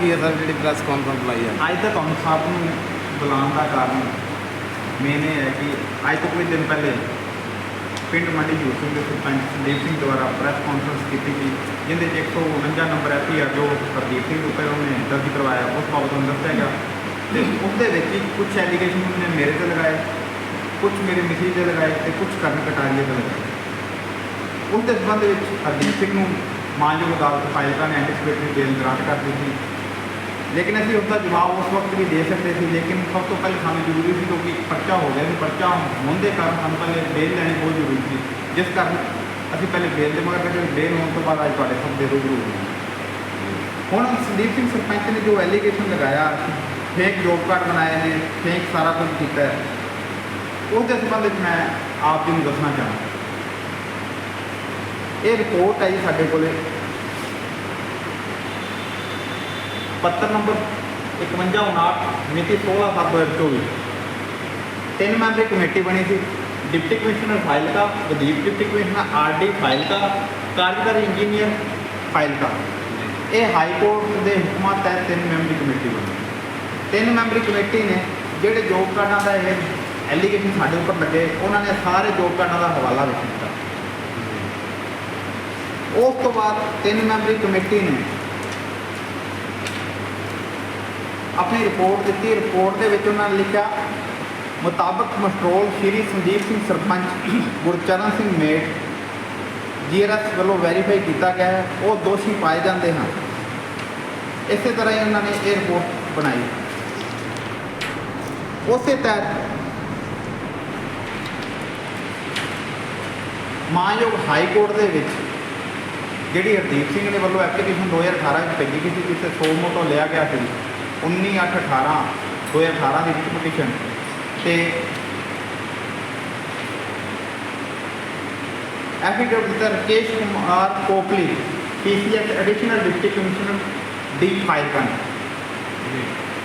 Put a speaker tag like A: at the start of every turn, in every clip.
A: ਕੀ ਹੈ ਸਰ, ਜਿਹੜੀ press conference ਲਾਈ ਹੈ?
B: ਅੱਜ ਤੱਕ ਤੁਹਾਨੂੰ ਸਭ ਨੂੰ ਬੁਲਾਉਣ ਦਾ ਕਾਰਨ ਮੇਨ ਇਹ ਹੈ ਕਿ ਅੱਜ ਤੋਂ ਕੁਝ ਦਿਨ ਪਹਿਲੇ ਪਿੰਡ ਮੰਡੀ ਜੂਰ ਸਿੰਘ ਦੇ ਸਰਪੰਚ ਸੰਦੀਪ ਸਿੰਘ ਦੁਆਰਾ ਪ੍ਰੈਸ ਕਾਨਫਰੰਸ ਕੀਤੀ ਗਈ, ਜਿਹਦੇ 'ਚ 149 ਨੰਬਰ ਐਫਆਈਆਰ ਜੋ ਪ੍ਰਦੀਪ ਸਿੰਘ ਉੱਪਰ ਉਹਨੇ ਦਰਜ ਕਰਵਾਇਆ, ਉਸ ਬਾਬਤ ਉਹਨੂੰ ਦੱਸਿਆ ਗਿਆ। ਤੇ ਉਹਦੇ ਵਿੱਚ ਹੀ ਕੁਝ ਐਲੀਗੇਸ਼ਨ ਉਹਨੇ ਮੇਰੇ ਤੇ ਲਗਾਏ ਕੁਝ ਮੇਰੇ ਮਿਸੀ ਤੇ ਲਗਾਏ ਤੇ ਕੁਝ ਕਰਨ ਕਟਾਰੀਏ ਤੇ ਲਗਾਏ। ਉਹਦੇ ਦੇ ਸੰਬੰਧ ਵਿੱਚ ਹਰਦੀਪ ਸਿੰਘ ਨੂੰ ਮਾਨਯੋਗ ਅਦਾਲਤ ਫਾਈਲਕਾ ਨੇ ਐਂਟੀਸਪੇਟਰੀ ਬੇਲ ਗ੍ਰਾਂਟ ਕਰ ਦਿੱਤੀ। ਲੇਕਿਨ ਅਸੀਂ ਉਸ ਦਾ ਜਵਾਬ ਉਸ ਵਕਤ ਵੀ ਦੇ ਸਕਦੇ ਸੀ, ਲੇਕਿਨ ਸਭ ਤੋਂ ਪਹਿਲੇ ਸਾਨੂੰ ਜ਼ਰੂਰੀ ਸੀ ਕਿਉਂਕਿ ਪਰਚਾ ਹੋ ਗਿਆ ਸੀ, ਪਰਚਾ ਹੋਣ ਦੇ ਕਾਰਨ ਸਾਨੂੰ ਪਹਿਲੇ ਬੇਲ ਲੈਣੀ ਬਹੁਤ ਜ਼ਰੂਰੀ ਸੀ। ਜਿਸ ਕਾਰਨ ਅਸੀਂ ਪਹਿਲੇ ਬੇਲ ਦੇ ਮਗਰ ਲੱਗੇ ਬੇਲ ਹੋਣ ਤੋਂ ਬਾਅਦ ਅੱਜ ਤੁਹਾਡੇ ਸਭ ਦੇ ਰੂਬਰੂ ਹੋ ਗਏ। ਹੁਣ ਸੰਦੀਪ ਸਿੰਘ ਸਰਪੰਚ ਨੇ ਜੋ ਐਲੀਗੇਸ਼ਨ ਲਗਾਇਆ ਫੇਕ ਜੋਬ ਕਾਰਡ ਬਣਾਏ ਨੇ ਫੇਕ ਸਾਰਾ ਕੁਝ ਕੀਤਾ ਹੈ ਉਸ ਸੰਬੰਧ ਵਿੱਚ ਮੈਂ ਆਪ ਜੀ ਨੂੰ ਦੱਸਣਾ ਚਾਹੁੰਦਾ ਇਹ ਰਿਪੋਰਟ ਆਈ ਸਾਡੇ ਕੋਲੇ। ਪੱਤਰ ਨੰਬਰ 5159 ਮਿਤੀ 16/7/2024 ਤਿੰਨ ਮੈਂਬਰੀ ਕਮੇਟੀ ਬਣੀ ਸੀ। ਡਿਪਟੀ ਕਮਿਸ਼ਨਰ ਫਾਈਲਕਾ ਵਧੀਕ ਡਿਪਟੀ ਕਮਿਸ਼ਨਰ, ਆਰਡੀ ਫਾਈਲ ਦਾ ਕਾਰਜਕਾਰੀ ਇੰਜੀਨੀਅਰ ਫਾਈਲਕਾ ਇਹ ਹਾਈ ਕੋਰਟ ਦੇ ਹੁਕਮਾਂ ਤਹਿਤ ਤਿੰਨ ਮੈਂਬਰੀ ਕਮੇਟੀ ਬਣੀ। ਤਿੰਨ ਮੈਂਬਰੀ ਕਮੇਟੀ ਨੇ ਜਿਹੜੇ ਜੋਬ ਕਾਰਡਾਂ ਦਾ ਇਹ ਐਲੀਗੇਸ਼ਨ ਸਾਡੇ ਉੱਪਰ ਲੱਗੇ, ਉਹਨਾਂ ਨੇ ਸਾਰੇ ਜੋਬ ਕਾਰਡਾਂ ਦਾ ਹਵਾਲਾ ਲਿਖ ਦਿੱਤਾ। ਉਸ ਤੋਂ ਬਾਅਦ ਤਿੰਨ ਮੈਂਬਰੀ ਕਮੇਟੀ ਨੇ ਆਪਣੀ ਰਿਪੋਰਟ ਦਿੱਤੀ। ਰਿਪੋਰਟ ਦੇ ਵਿੱਚ ਉਹਨਾਂ ਨੇ ਲਿਖਿਆ, ਮੁਤਾਬਕ muster roll Shri Sandeep Singh sarpanch, Gurcharan Singh mate GRS ਵੱਲੋਂ ਵੈਰੀਫਾਈ ਕੀਤਾ ਗਿਆ ਹੈ, ਉਹ ਦੋਸ਼ੀ ਪਾਏ ਜਾਂਦੇ ਹਨ। ਇਸੇ ਤਰ੍ਹਾਂ ਹੀ ਉਹਨਾਂ ਨੇ ਇਹ ਰਿਪੋਰਟ ਬਣਾਈ। ਉਸੇ ਤਹਿਤ ਮਾਨਯੋਗ ਹਾਈ ਕੋਰਟ ਦੇ ਵਿੱਚ ਜਿਹੜੀ ਹਰਦੀਪ ਸਿੰਘ ਦੇ ਵੱਲੋਂ ਐਪਲੀਕੇਸ਼ਨ 2018 ਵਿੱਚ ਭੇਜੀ ਗਈ ਸੀ ਜਿੱਥੇ ਤੇ ਮੋਟੋ ਲਿਆ ਗਿਆ ਸੀ 19 8 18 2018 ਦੀ ਰਿਟ ਪਟੀਸ਼ਨ ਤੇ ਐਫੀਡੇਵਿਟ ਦਿੱਤਾ Rakesh Kumar Kopli PCS additional deputy commissioner D file ਕਰਨ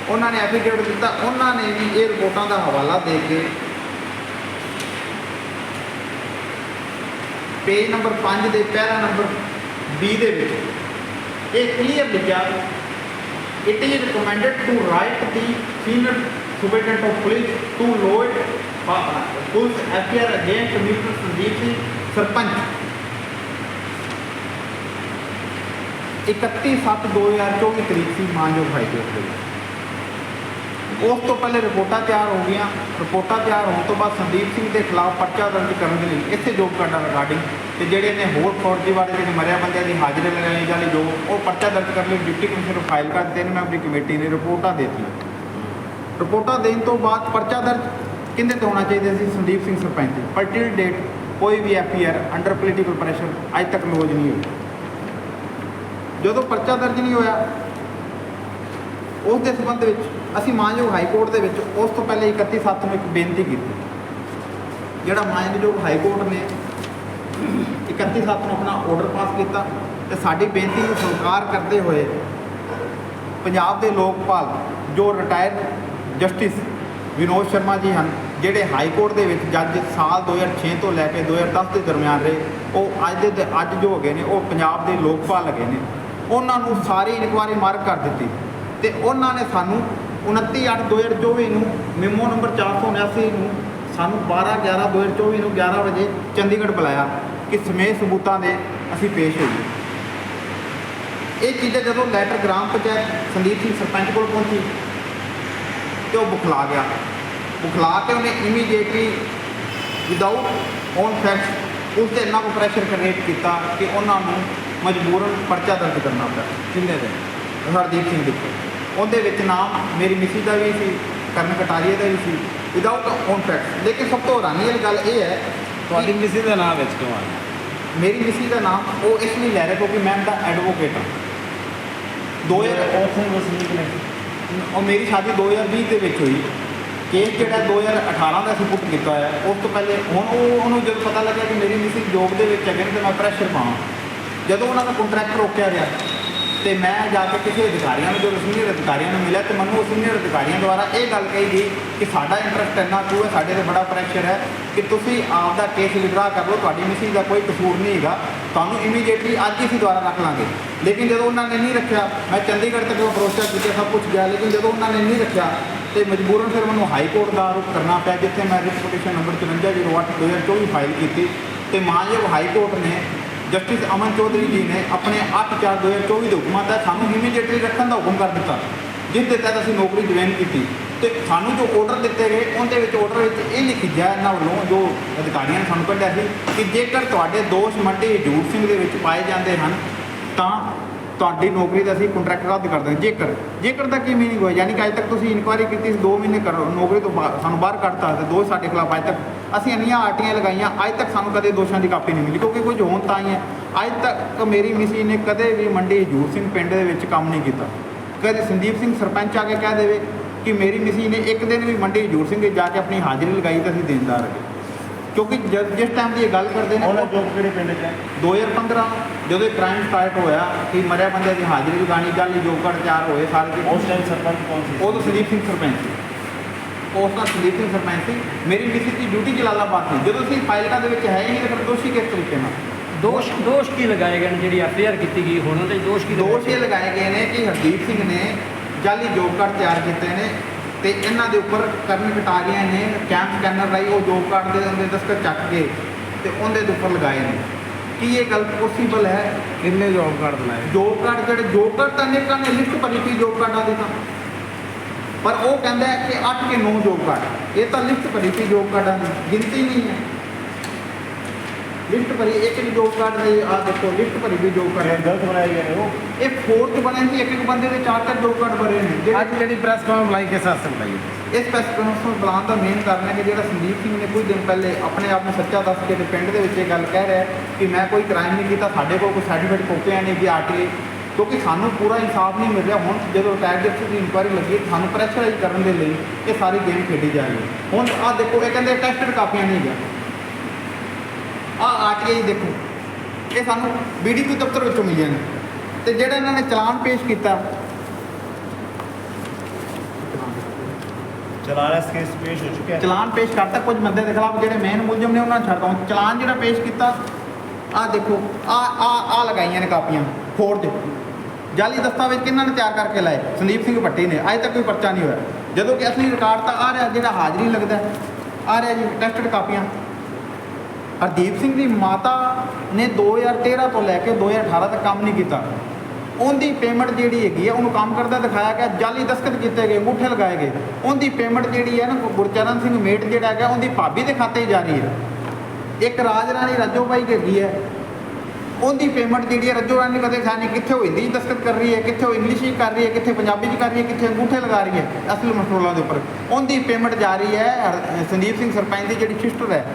B: ਉਹਨਾਂ ਨੇ ਐਫੀਡੇਵਿਟ ਦਿੱਤਾ ਉਹਨਾਂ ਨੇ ਵੀ ਇਹ ਰਿਪੋਰਟਾਂ ਦਾ ਹਵਾਲਾ ਦੇ ਕੇ ਪੇਜ ਨੰਬਰ 5 ਦੇ ਪੈਰਾ ਨੰਬਰ 20 ਦੇ ਵਿੱਚ ਇਹ ਕਲੀਅਰ ਲਿਖਿਆ it is recommended to write the senior superintendent of police to load uh, police FIR against Mr. Sandeep Singh sarpanch 31/7/2024 ਤਰੀਕ ਸੀ ਮਾਨਯੋਗ ਹਾਈ ਕੋਰਟ ਦੇ ਵਿੱਚ ਉਸ ਤੋਂ ਪਹਿਲੇ ਰਿਪੋਰਟਾਂ ਤਿਆਰ ਹੋ ਗਈਆਂ ਰਿਪੋਰਟਾਂ ਤਿਆਰ ਹੋਣ ਤੋਂ ਬਾਅਦ ਸੰਦੀਪ ਸਿੰਘ ਦੇ ਖਿਲਾਫ ਪਰਚਾ ਦਰਜ ਕਰਨ ਦੇ ਲਈ ਇੱਥੇ ਜੋਬ ਕਾਰਡਾਂ ਰਿਗਾਰਡਿੰਗ ਤੇ ਜਿਹੜੇ ਨੇ ਹੋਰ ਫੌਜੀ ਵਾਲੇ ਜਿਹੜੇ ਮਰਿਆ ਬੰਦਿਆਂ ਦੀ ਹਾਜ਼ਰੀ ਲਗਾਈ ਜਾਣੀ, ਜੋ ਉਹ ਪਰਚਾ ਦਰਜ ਕਰਨ ਲਈ ਡਿਪਟੀ ਕਮਿਸ਼ਨਰ ਫਾਈਲ ਕਰ ਤਿੰਨ ਮੈਂਬਰੀ ਕਮੇਟੀ ਨੇ ਰਿਪੋਰਟਾਂ ਦੇ ਦਿੱਤੀਆਂ। ਰਿਪੋਰਟਾਂ ਦੇਣ ਤੋਂ ਬਾਅਦ ਪਰਚਾ ਦਰਜ ਕਿੰਦੇ ਤੇ ਹੋਣਾ ਚਾਹੀਦਾ ਸੀ? ਸੰਦੀਪ ਸਿੰਘ ਸਰਪੰਚ ਦੀ ਪਰ ਟਿਲ ਡੇਟ, ਕੋਈ ਵੀ ਐਫਆਈਆਰ ਅੰਡਰ ਪੋਲੀਟੀਕਲ ਪ੍ਰੈਸ਼ਰ ਅੱਜ ਤੱਕ ਲੌਜ ਨਹੀਂ ਹੋਈ। ਜਦੋਂ ਪਰਚਾ ਦਰਜ ਨਹੀਂ ਹੋਇਆ, ਉਸ ਦੇ ਸੰਬੰਧ ਵਿੱਚ ਅਸੀਂ ਮਾਨਯੋਗ ਹਾਈ ਕੋਰਟ ਦੇ ਵਿੱਚ ਉਸ ਤੋਂ ਪਹਿਲੇ 31 ਸੱਤ ਨੂੰ ਇੱਕ ਬੇਨਤੀ ਕੀਤੀ। ਜਿਹੜਾ ਮਾਨਯੋਗ ਹਾਈ ਕੋਰਟ ਨੇ 31 ਸੱਤ ਨੂੰ ਆਪਣਾ ਆਰਡਰ ਪਾਸ ਕੀਤਾ ਤੇ ਸਾਡੀ ਬੇਨਤੀ ਨੂੰ ਸਵੀਕਾਰ ਕਰਦੇ ਹੋਏ ਪੰਜਾਬ ਦੇ ਲੋਕਪਾਲ ਜੋ ਰਿਟਾਇਰਡ ਜਸਟਿਸ ਵਿਨੋਦ ਸ਼ਰਮਾ ਜੀ ਹਨ, ਜਿਹੜੇ ਹਾਈ ਕੋਰਟ ਦੇ ਵਿੱਚ ਜੱਜ ਸਾਲ 2006 ਤੋਂ ਲੈ ਕੇ 2010 ਦੇ ਦਰਮਿਆਨ ਰਹੇ, ਉਹ ਅੱਜ ਦੇ ਅੱਜ ਜੋ ਹੈਗੇ ਨੇ, ਉਹ ਪੰਜਾਬ ਦੇ ਲੋਕਪਾਲ ਹੈਗੇ ਨੇ। ਉਹਨਾਂ ਨੂੰ ਸਾਰੀ ਇਨਕੁਆਰੀ ਮਾਰਕ ਕਰ ਦਿੱਤੀ ਤੇ ਉਹਨਾਂ ਨੇ ਸਾਨੂੰ 29/8/2024 ਨੂੰ ਮੈਮੋ ਨੰਬਰ 479 ਨੂੰ ਸਾਨੂੰ 12/11/2024 ਨੂੰ 11 ਵਜੇ ਚੰਡੀਗੜ੍ਹ ਬੁਲਾਇਆ। ਕਿ ਸਮੇਤ ਸਬੂਤਾਂ ਦੇ ਅਸੀਂ ਪੇਸ਼ ਹੋਈਏ। ਇਹ ਚੀਜ਼ਾਂ ਜਦੋਂ ਲੈਟਰ ਗ੍ਰਾਮ ਪੰਚਾਇਤ ਸੰਦੀਪ ਸਿੰਘ ਸਰਪੰਚ ਕੋਲ ਪਹੁੰਚੀ ਤੇ ਉਹ ਬੁਖਲਾ ਗਿਆ। ਬੁਖਲਾ ਕੇ ਉਹਨੇ ਇਮੀਡੀਏਟਲੀ ਵਿਦਆਊਟ ਔਨ ਫੈਕਟ ਉਸ ਤੇ ਇੰਨਾ ਕੋ ਪ੍ਰੈਸ਼ਰ ਕ੍ਰੀਏਟ ਕੀਤਾ ਕਿ ਉਹਨਾਂ ਨੂੰ ਮਜਬੂਰਨ ਪਰਚਾ ਦਰਜ ਕਰਨਾ ਪਿਆ
A: ਕਿੰਨੇ ਦੇ।
B: ਹਰਦੀਪ ਸਿੰਘ ਦੇ। ਉਹਦੇ ਵਿੱਚ ਨਾਮ ਮੇਰੀ ਮਿਸੀ ਦਾ ਵੀ ਸੀ, ਕਰਨ ਕਟਾਰੀਆ ਦਾ ਵੀ ਸੀ ਵਿਦਆਊਟ ਔਨ ਫੈਕਟ ਲੇਕਿਨ ਸਭ ਤੋਂ ਹੈਰਾਨੀ ਵਾਲੀ ਗੱਲ ਇਹ ਹੈ
A: ਤੁਹਾਡੀ ਮਿਸੀ ਦਾ ਨਾਮ ਵਿੱਚ ਕਿਉਂ ਆਇਆ
B: ਮੇਰੀ ਮਿਸੀ ਦਾ ਨਾਮ ਉਹ ਇਸ ਲਈ ਲੈ ਰਿਹਾ ਕਿਉਂਕਿ ਮੈਂ ਦਾ ਐਡਵੋਕੇਟ ਹਾਂ 2000
A: ਉਥੇ ਵਸਨੀਕ ਨੇ।
B: ਉਹ ਮੇਰੀ ਸ਼ਾਦੀ 2020 ਦੇ ਵਿੱਚ ਹੋਈ। ਕੇਸ ਜਿਹੜਾ 2018 ਦਾ ਅਸੀਂ ਪੁੱਟ ਕੀਤਾ ਹੋਇਆ। ਉਸ ਤੋਂ ਪਹਿਲੇ ਹੁਣ ਉਹ ਉਹਨੂੰ ਜਦੋਂ ਪਤਾ ਲੱਗਿਆ ਕਿ ਮੇਰੀ ਮਿਸਿਸ ਜੋਬ ਦੇ ਵਿੱਚ ਹੈਗੇ ਨੇ ਤੇ ਮੈਂ ਪ੍ਰੈਸ਼ਰ ਪਾਵਾਂ। ਜਦੋਂ ਉਹਨਾਂ ਦਾ ਕੰਟਰੈਕਟ ਰੋਕਿਆ ਗਿਆ ਤੇ ਮੈਂ ਜਾ ਕੇ ਕਿਸੇ ਅਧਿਕਾਰੀਆਂ ਨੂੰ, ਜਦੋਂ ਸੀਨੀਅਰ ਅਧਿਕਾਰੀਆਂ ਨੂੰ ਮਿਲਿਆ ਤੇ ਮੈਨੂੰ ਉਹ ਸੀਨੀਅਰ ਅਧਿਕਾਰੀਆਂ ਦੁਆਰਾ ਇਹ ਗੱਲ ਕਹੀ ਗਈ ਕਿ ਸਾਡਾ ਇੰਟਰਸਟ ਇੰਨਾ ਕਿਉਂ ਹੈ, ਸਾਡੇ ਤੇ ਬੜਾ ਪ੍ਰੈਸ਼ਰ ਹੈ ਕਿ ਤੁਸੀਂ ਆਪ ਦਾ ਕੇਸ ਵਿਡਰਾ ਕਰ ਲਓ, ਤੁਹਾਡੀ ਮਿਸਿਸ ਦਾ ਕੋਈ ਕਸੂਰ ਨਹੀਂ ਹੈਗਾ। ਤੁਹਾਨੂੰ ਇਮੀਡੀਏਟਲੀ ਅੱਜ ਹੀ ਅਸੀਂ ਦੁਆਰਾ ਰੱਖ ਲਾਂਗੇ। ਲੇਕਿਨ ਜਦੋਂ ਉਹਨਾਂ ਨੇ ਨਹੀਂ ਰੱਖਿਆ, ਮੈਂ ਚੰਡੀਗੜ੍ਹ ਤੱਕ ਅਪਰੋਚਾ ਕੀਤਾ, ਸਭ ਕੁਝ ਗਿਆ, ਲੇਕਿਨ ਜਦੋਂ ਉਹਨਾਂ ਨੇ ਨਹੀਂ ਰੱਖਿਆ ਤੇ ਮਜਬੂਰਨ ਫਿਰ ਮੈਨੂੰ ਹਾਈ ਕੋਰਟ ਦਾ ਰੁਖ ਕਰਨਾ ਪਿਆ, ਜਿੱਥੇ ਮੈਂ ਰਿਟ ਪਟੀਸ਼ਨ ਨੰਬਰ 5408 2024 ਫਾਈਲ ਕੀਤੀ ਤੇ ਮਾਨਯੋਗ ਹਾਈ ਕੋਰਟ ਨੇ ਜਸਟਿਸ ਅਮਨ ਚੌਧਰੀ ਜੀ ਨੇ ਆਪਣੇ 8/4/2024 ਦੇ ਹੁਕਮਾਂ ਤਹਿਤ ਸਾਨੂੰ ਇਮੀਡੀਏਟਲੀ ਰੱਖਣ ਦਾ ਹੁਕਮ ਕਰ ਦਿੱਤਾ ਜਿਸ ਦੇ ਤਹਿਤ ਅਸੀਂ ਨੌਕਰੀ ਜੁਆਇਨ ਕੀਤੀ ਤੇ ਸਾਨੂੰ ਜੋ ਆਰਡਰ ਦਿੱਤੇ ਗਏ, ਉਹਦੇ ਵਿੱਚ ਆਰਡਰ ਵਿੱਚ ਇਹ ਲਿਖੀ ਗਿਆ ਇਹਨਾਂ ਵੱਲੋਂ, ਜੋ ਅਧਿਕਾਰੀਆਂ ਨੇ ਸਾਨੂੰ ਕੱਢਿਆ ਸੀ ਕਿ ਜੇਕਰ ਤੁਹਾਡੇ ਦੋਸ਼ ਮੰਡੀ ਹਜੂਰ ਸਿੰਘ ਦੇ ਵਿੱਚ ਪਾਏ ਜਾਂਦੇ ਹਨ, ਤਾਂ ਤੁਹਾਡੀ ਨੌਕਰੀ ਦਾ ਅਸੀਂ ਕੰਟਰੈਕਟ ਰੱਦ ਕਰ ਦਿੰਦੇ ਜੇਕਰ ਜੇਕਰ ਦਾ ਕੀ ਮੀਨਿੰਗ ਹੋਇਆ? ਯਾਨੀ ਕਿ ਅੱਜ ਤੱਕ ਤੁਸੀਂ ਇਨਕੁਆਇਰੀ ਕੀਤੀ ਸੀ 2 ਮਹੀਨੇ ਕਰੋ ਨੌਕਰੀ ਤੋਂ ਬਾਹਰ ਸਾਨੂੰ ਬਾਹਰ ਕੱਢਤਾ ਤੇ ਦੋਸ਼ ਸਾਡੇ ਖਿਲਾਫ ਅੱਜ ਤੱਕ ਅਸੀਂ ਇੰਨੀਆਂ ਆਰਟੀਆਂ ਲਗਾਈਆਂ, ਅੱਜ ਤੱਕ ਸਾਨੂੰ ਕਦੇ ਦੋਸ਼ਾਂ ਦੀ ਕਾਪੀ ਨਹੀਂ ਮਿਲੀ, ਕਿਉਂਕਿ ਕੁਝ ਹੋਣ ਤਾਂ ਹੀ ਹੈ। ਅੱਜ ਤੱਕ ਮੇਰੀ ਮਿਸੀ ਨੇ ਕਦੇ ਵੀ ਮੰਡੀ ਹਜੂਰ ਸਿੰਘ ਪਿੰਡ ਦੇ ਵਿੱਚ ਕੰਮ ਨਹੀਂ ਕੀਤਾ। ਕਦੇ ਸੰਦੀਪ ਸਿੰਘ ਸਰਪੰਚ ਆ ਕੇ ਕਹਿ ਦੇਵੇ ਕਿ ਮੇਰੀ ਮਿਸੀ ਨੇ ਇੱਕ ਦਿਨ ਵੀ ਮੰਡੀ ਹਜੂਰ ਸਿੰਘ ਜਾ ਕੇ ਆਪਣੀ ਹਾਜ਼ਰੀ ਲਗਾਈ ਤਾਂ ਅਸੀਂ ਦੇਣਦਾਰ ਹਾਂ। ਕਿਉਂਕਿ ਜਦ- ਜਿਸ ਟਾਈਮ ਦੀ ਇਹ ਗੱਲ ਕਰਦੇ ਨੇ
C: ਉਹਨਾਂ
B: ਉਹ
C: ਜੋਬ ਕਿਹੜੇ ਪਿੰਡ 'ਚ ਹੈ
B: 2015 ਜਦੋਂ ਇਹ ਕ੍ਰਾਈਮ ਸਟਾਰਟ ਹੋਇਆ ਕਿ ਮਰਿਆ ਬੰਦੇ ਦੀ ਹਾਜ਼ਰੀ ਲਗਾਣੀ ਗੱਲ ਜੋਗੜ ਚਾਰ ਹੋਏ ਸਾਰੇ ਦੇ
C: ਉਸ ਟਾਈਮ ਸਰਪੰਚ ਕੌਣ ਸੀ?
B: ਉਦੋਂ ਸੰਦੀਪ ਸਿੰਘ ਸਰਪੰਚ ਸੀ। ਉਸ ਦਾ ਸੰਦੀਪ ਸਿੰਘ ਸਰਪੰਚ ਸੀ। ਮੇਰੀ ਮਿਸਿਸ ਦੀ ਡਿਊਟੀ ਜਲਾਲਾਬਾਦ ਸੀ। ਜਦੋਂ ਅਸੀਂ ਫਾਈਲਾਂ ਦੇ ਵਿੱਚ ਹੈ ਹੀ ਨਹੀਂ ਤਾਂ ਫਿਰ ਦੋਸ਼ੀ ਕਿਸ ਤਰੀਕੇ ਨਾਲ?
D: ਦੋਸ਼ ਦੋਸ਼ ਕੀ ਲਗਾਏ ਗਏ ਨੇ? ਜਿਹੜੀ ਐਫਆਈਆਰ ਕੀਤੀ ਗਈ ਹੁਣ ਉਹਦੇ ਦੋਸ਼ ਕੀ ਲਗਾਏ
B: ਦੋਸ਼ ਇਹ ਲਗਾਏ ਗਏ ਨੇ ਕਿ ਹਰਦੀਪ ਸਿੰਘ ਨੇ ਜਾਲੀ ਜੋਬ ਕਾਰਡ ਤਿਆਰ ਕੀਤੇ ਨੇ। ਤੇ ਇਹਨਾਂ ਦੇ ਉੱਪਰ ਕਰਨ ਕਟਾਰੀਆਂ ਨੇ ਕੈਂਪ ਸਕੈਨਰ ਰਾਈ ਉਹ ਜੋਬ ਕਾਰਡ ਦੇ ਅੰਦਰ ਦਸਤਖਤ ਚੱਕ ਕੇ ਤੇ ਉਹਦੇ ਦੇ ਉੱਪਰ ਲਗਾਏ ਨੇ। ਕੀ ਇਹ ਗੱਲ ਪੋਸੀਬਲ ਹੈ?
A: ਕਿੰਨੇ ਜੌਬ ਕਾਰਡ ਬਣਾਏ?
B: ਜੋਬ ਕਾਰਡ ਜਿਹੜੇ ਜੋਬ ਕਾਰਡ ਤਾਂ ਅਨੇਕਾਂ ਨੇ ਲਿਸਟ ਭਰੀ ਪਈ ਜੋਬ ਕਾਰਡਾਂ ਦੀ ਤਾਂ। ਪਰ ਉਹ ਕਹਿੰਦਾ ਕਿ 8 ਕੇ 9 ਜੋਬ ਕਾਰਡ। ਇਹ ਤਾਂ ਲਿਸਟ ਭਰੀ ਪਈ ਜੋਬ ਕਾਰਡਾਂ ਦੀ ਗਿਣਤੀ ਨਹੀਂ ਹੈ। ਲਿਸਟ ਭਰੀ ਇੱਕ ਵੀ ਜੋਬ ਕਾਰਡ ਦੀ ਆ ਦੇਖੋ ਲਿਸਟ ਭਰੀ ਪਈ ਜੋਬ
C: ਇਹ
B: ਕਾਰਡ
C: ਗਲਤ ਬਣਾਏ ਗਏ ਨੇ ਉਹ।
B: ਇਹ ਫੋਰਥ ਬਣੇ ਸੀ ਇੱਕ ਇੱਕ ਬੰਦੇ ਦੇ ਚਾਰ ਚਾਰ ਜੋਬ ਕਾਰਡ ਭਰੇ ਨੇ। ਜਿਹੜੇ
A: ਅੱਜ ਜਿਹੜੀ ਪ੍ਰੈਸ ਕਾਨਫਰੰਸ ਬੁਲਾਈ ਕਿਸ ਵਾਸਤੇ ਬੁਲਾਈ ਹੈ?
B: ਇਸ ਪ੍ਰੈਸ ਨੂੰ ਬੁਲਾਉਣ ਦਾ ਮੇਨ ਕਾਰਨ ਹੈ ਕਿ ਜਿਹੜਾ ਸੰਦੀਪ ਸਿੰਘ ਨੇ ਕੁਝ ਦਿਨ ਪਹਿਲੇ ਆਪਣੇ ਆਪ ਨੂੰ ਸੱਚਾ ਦੱਸ ਕੇ ਤੇ ਪਿੰਡ ਦੇ ਵਿੱਚ ਇਹ ਗੱਲ ਕਹਿ ਰਿਹਾ ਕਿ ਮੈਂ ਕੋਈ ਕ੍ਰਾਈਮ ਨਹੀਂ ਕੀਤਾ ਸਾਡੇ ਕੋਲ ਕੋਈ ਸਰਟੀਫਿਕੇਟ ਕਾਪੀਆਂ ਨਹੀਂ ਵੀ ਆਰਟੀਏ ਕਿਉਂਕਿ ਸਾਨੂੰ ਪੂਰਾ ਇਨਸਾਫ ਨਹੀਂ ਮਿਲ ਰਿਹਾ। ਹੁਣ ਜਦੋਂ ਟੈਗ ਦੇ ਦੀ ਇਨਕੁਆਇਰੀ ਲੱਗੀ ਸਾਨੂੰ ਪ੍ਰੈਸ਼ਰਾਈਜ਼ ਕਰਨ ਦੇ ਲਈ ਇਹ ਸਾਰੀ ਗੇਮ ਖੇਡੀ ਜਾ ਰਹੀ ਹੈ। ਹੁਣ ਆਹ ਦੇਖੋ ਇਹ ਕਹਿੰਦੇ ਟੈਸਟਡ ਕਾਪੀਆਂ ਨਹੀਂ ਗਿਆ ਆਹ ਆਰਟੀਆਈ ਦੇਖੋ। ਇਹ ਸਾਨੂੰ ਬੀਡੀਪੀ ਦਫ਼ਤਰ ਵਿੱਚੋਂ ਮਿਲੀਆਂ ਨੇ। ਤੇ ਜਿਹੜਾ ਇਹਨਾਂ ਨੇ ਚਲਾਨ ਪੇਸ਼ ਕੀਤਾ
C: ਚਲਾਣਾ ਇਸ ਕੇਸ ਪੇਸ਼ ਹੋ ਚੁੱਕਿਆ ਹੈ।
B: ਚਲਾਨ ਪੇਸ਼ ਕਰਤਾ ਕੁਝ ਬੰਦੇ ਦੇ ਖਿਲਾਫ ਜਿਹੜੇ ਮੇਨ ਮੁਲਜ਼ਮ ਨੇ ਉਹਨਾਂ ਨੂੰ ਛੱਡਦਾ ਹਾਂ। ਚਲਾਨ ਜਿਹੜਾ ਪੇਸ਼ ਕੀਤਾ ਆਹ ਦੇਖੋ ਆ ਆ ਆ ਲਗਾਈਆਂ ਨੇ ਕਾਪੀਆਂ। ਫੋਰਜ ਜਾਲੀ ਦਸਤਾਵੇਜ਼ ਕਿਹਨਾਂ ਨੇ ਤਿਆਰ ਕਰਕੇ ਲਾਏ? ਸੰਦੀਪ ਸਿੰਘ ਭੱਟੀ ਨੇ। ਅਜੇ ਤੱਕ ਕੋਈ ਪਰਚਾ ਨਹੀਂ ਹੋਇਆ। ਜਦੋਂ ਕਿ ਅਸਲੀ ਰਿਕਾਰਡ ਤਾਂ ਆ ਰਿਹਾ ਜਿਹੜਾ ਹਾਜ਼ਰੀ ਲੱਗਦਾ। ਆ ਰਿਹਾ ਜੀ ਟੈਸਟਡ ਕਾਪੀਆਂ। ਹਰਦੀਪ ਸਿੰਘ ਦੀ ਮਾਤਾ ਨੇ 2013 ਤੋਂ ਲੈ ਕੇ 2018 ਤੱਕ ਕੰਮ ਨਹੀਂ ਕੀਤਾ। ਉਹਦੀ ਪੇਮੈਂਟ ਜਿਹੜੀ ਹੈਗੀ ਹੈ ਉਹਨੂੰ ਕੰਮ ਕਰਦਾ ਦਿਖਾਇਆ ਗਿਆ, ਜਾਲੀ ਦਸਤਖਤ ਕੀਤੇ ਗਏ, ਅੰਗੂਠੇ ਲਗਾਏ ਗਏ। ਉਹਦੀ ਪੇਮੈਂਟ ਜਿਹੜੀ ਹੈ ਨਾ, ਗੁਰਚਰਨ ਸਿੰਘ ਮੇਟ ਜਿਹੜਾ ਹੈਗਾ, ਉਹਦੀ ਭਾਬੀ ਦੇ ਖਾਤੇ ਜਾ ਰਹੀ ਹੈ। ਇੱਕ ਰਾਜ ਰਾਣੀ ਰਾਜੋ ਬਾਈ ਹੈਗੀ ਹੈ। ਉਹਦੀ ਪੇਮੈਂਟ ਜਿਹੜੀ ਹੈ ਰੱਜੋ ਰਾਣੀ ਕਦੇ ਖਾਣੀ ਕਿੱਥੇ ਉਹ ਹਿੰਦੀ 'ਚ ਦਸਤਖਤ ਕਰ ਰਹੀ ਹੈ, ਕਿੱਥੇ ਉਹ ਇੰਗਲਿਸ਼ 'ਚ ਕਰ ਰਹੀ ਹੈ, ਕਿੱਥੇ ਪੰਜਾਬੀ 'ਚ ਕਰ ਰਹੀ ਹੈ, ਕਿੱਥੇ ਅੰਗੂਠੇ ਲਗਾ ਰਹੀ ਹੈ, ਅਸਲ ਮਸਟਰੋਲਾਂ ਦੇ ਉੱਪਰ। ਉਹਦੀ ਪੇਮੈਂਟ ਜਾ ਰਹੀ ਹੈ ਸੰਦੀਪ ਸਿੰਘ ਸਰਪੰਚ ਦੀ ਜਿਹੜੀ ਸਿਸਟਰ ਹੈ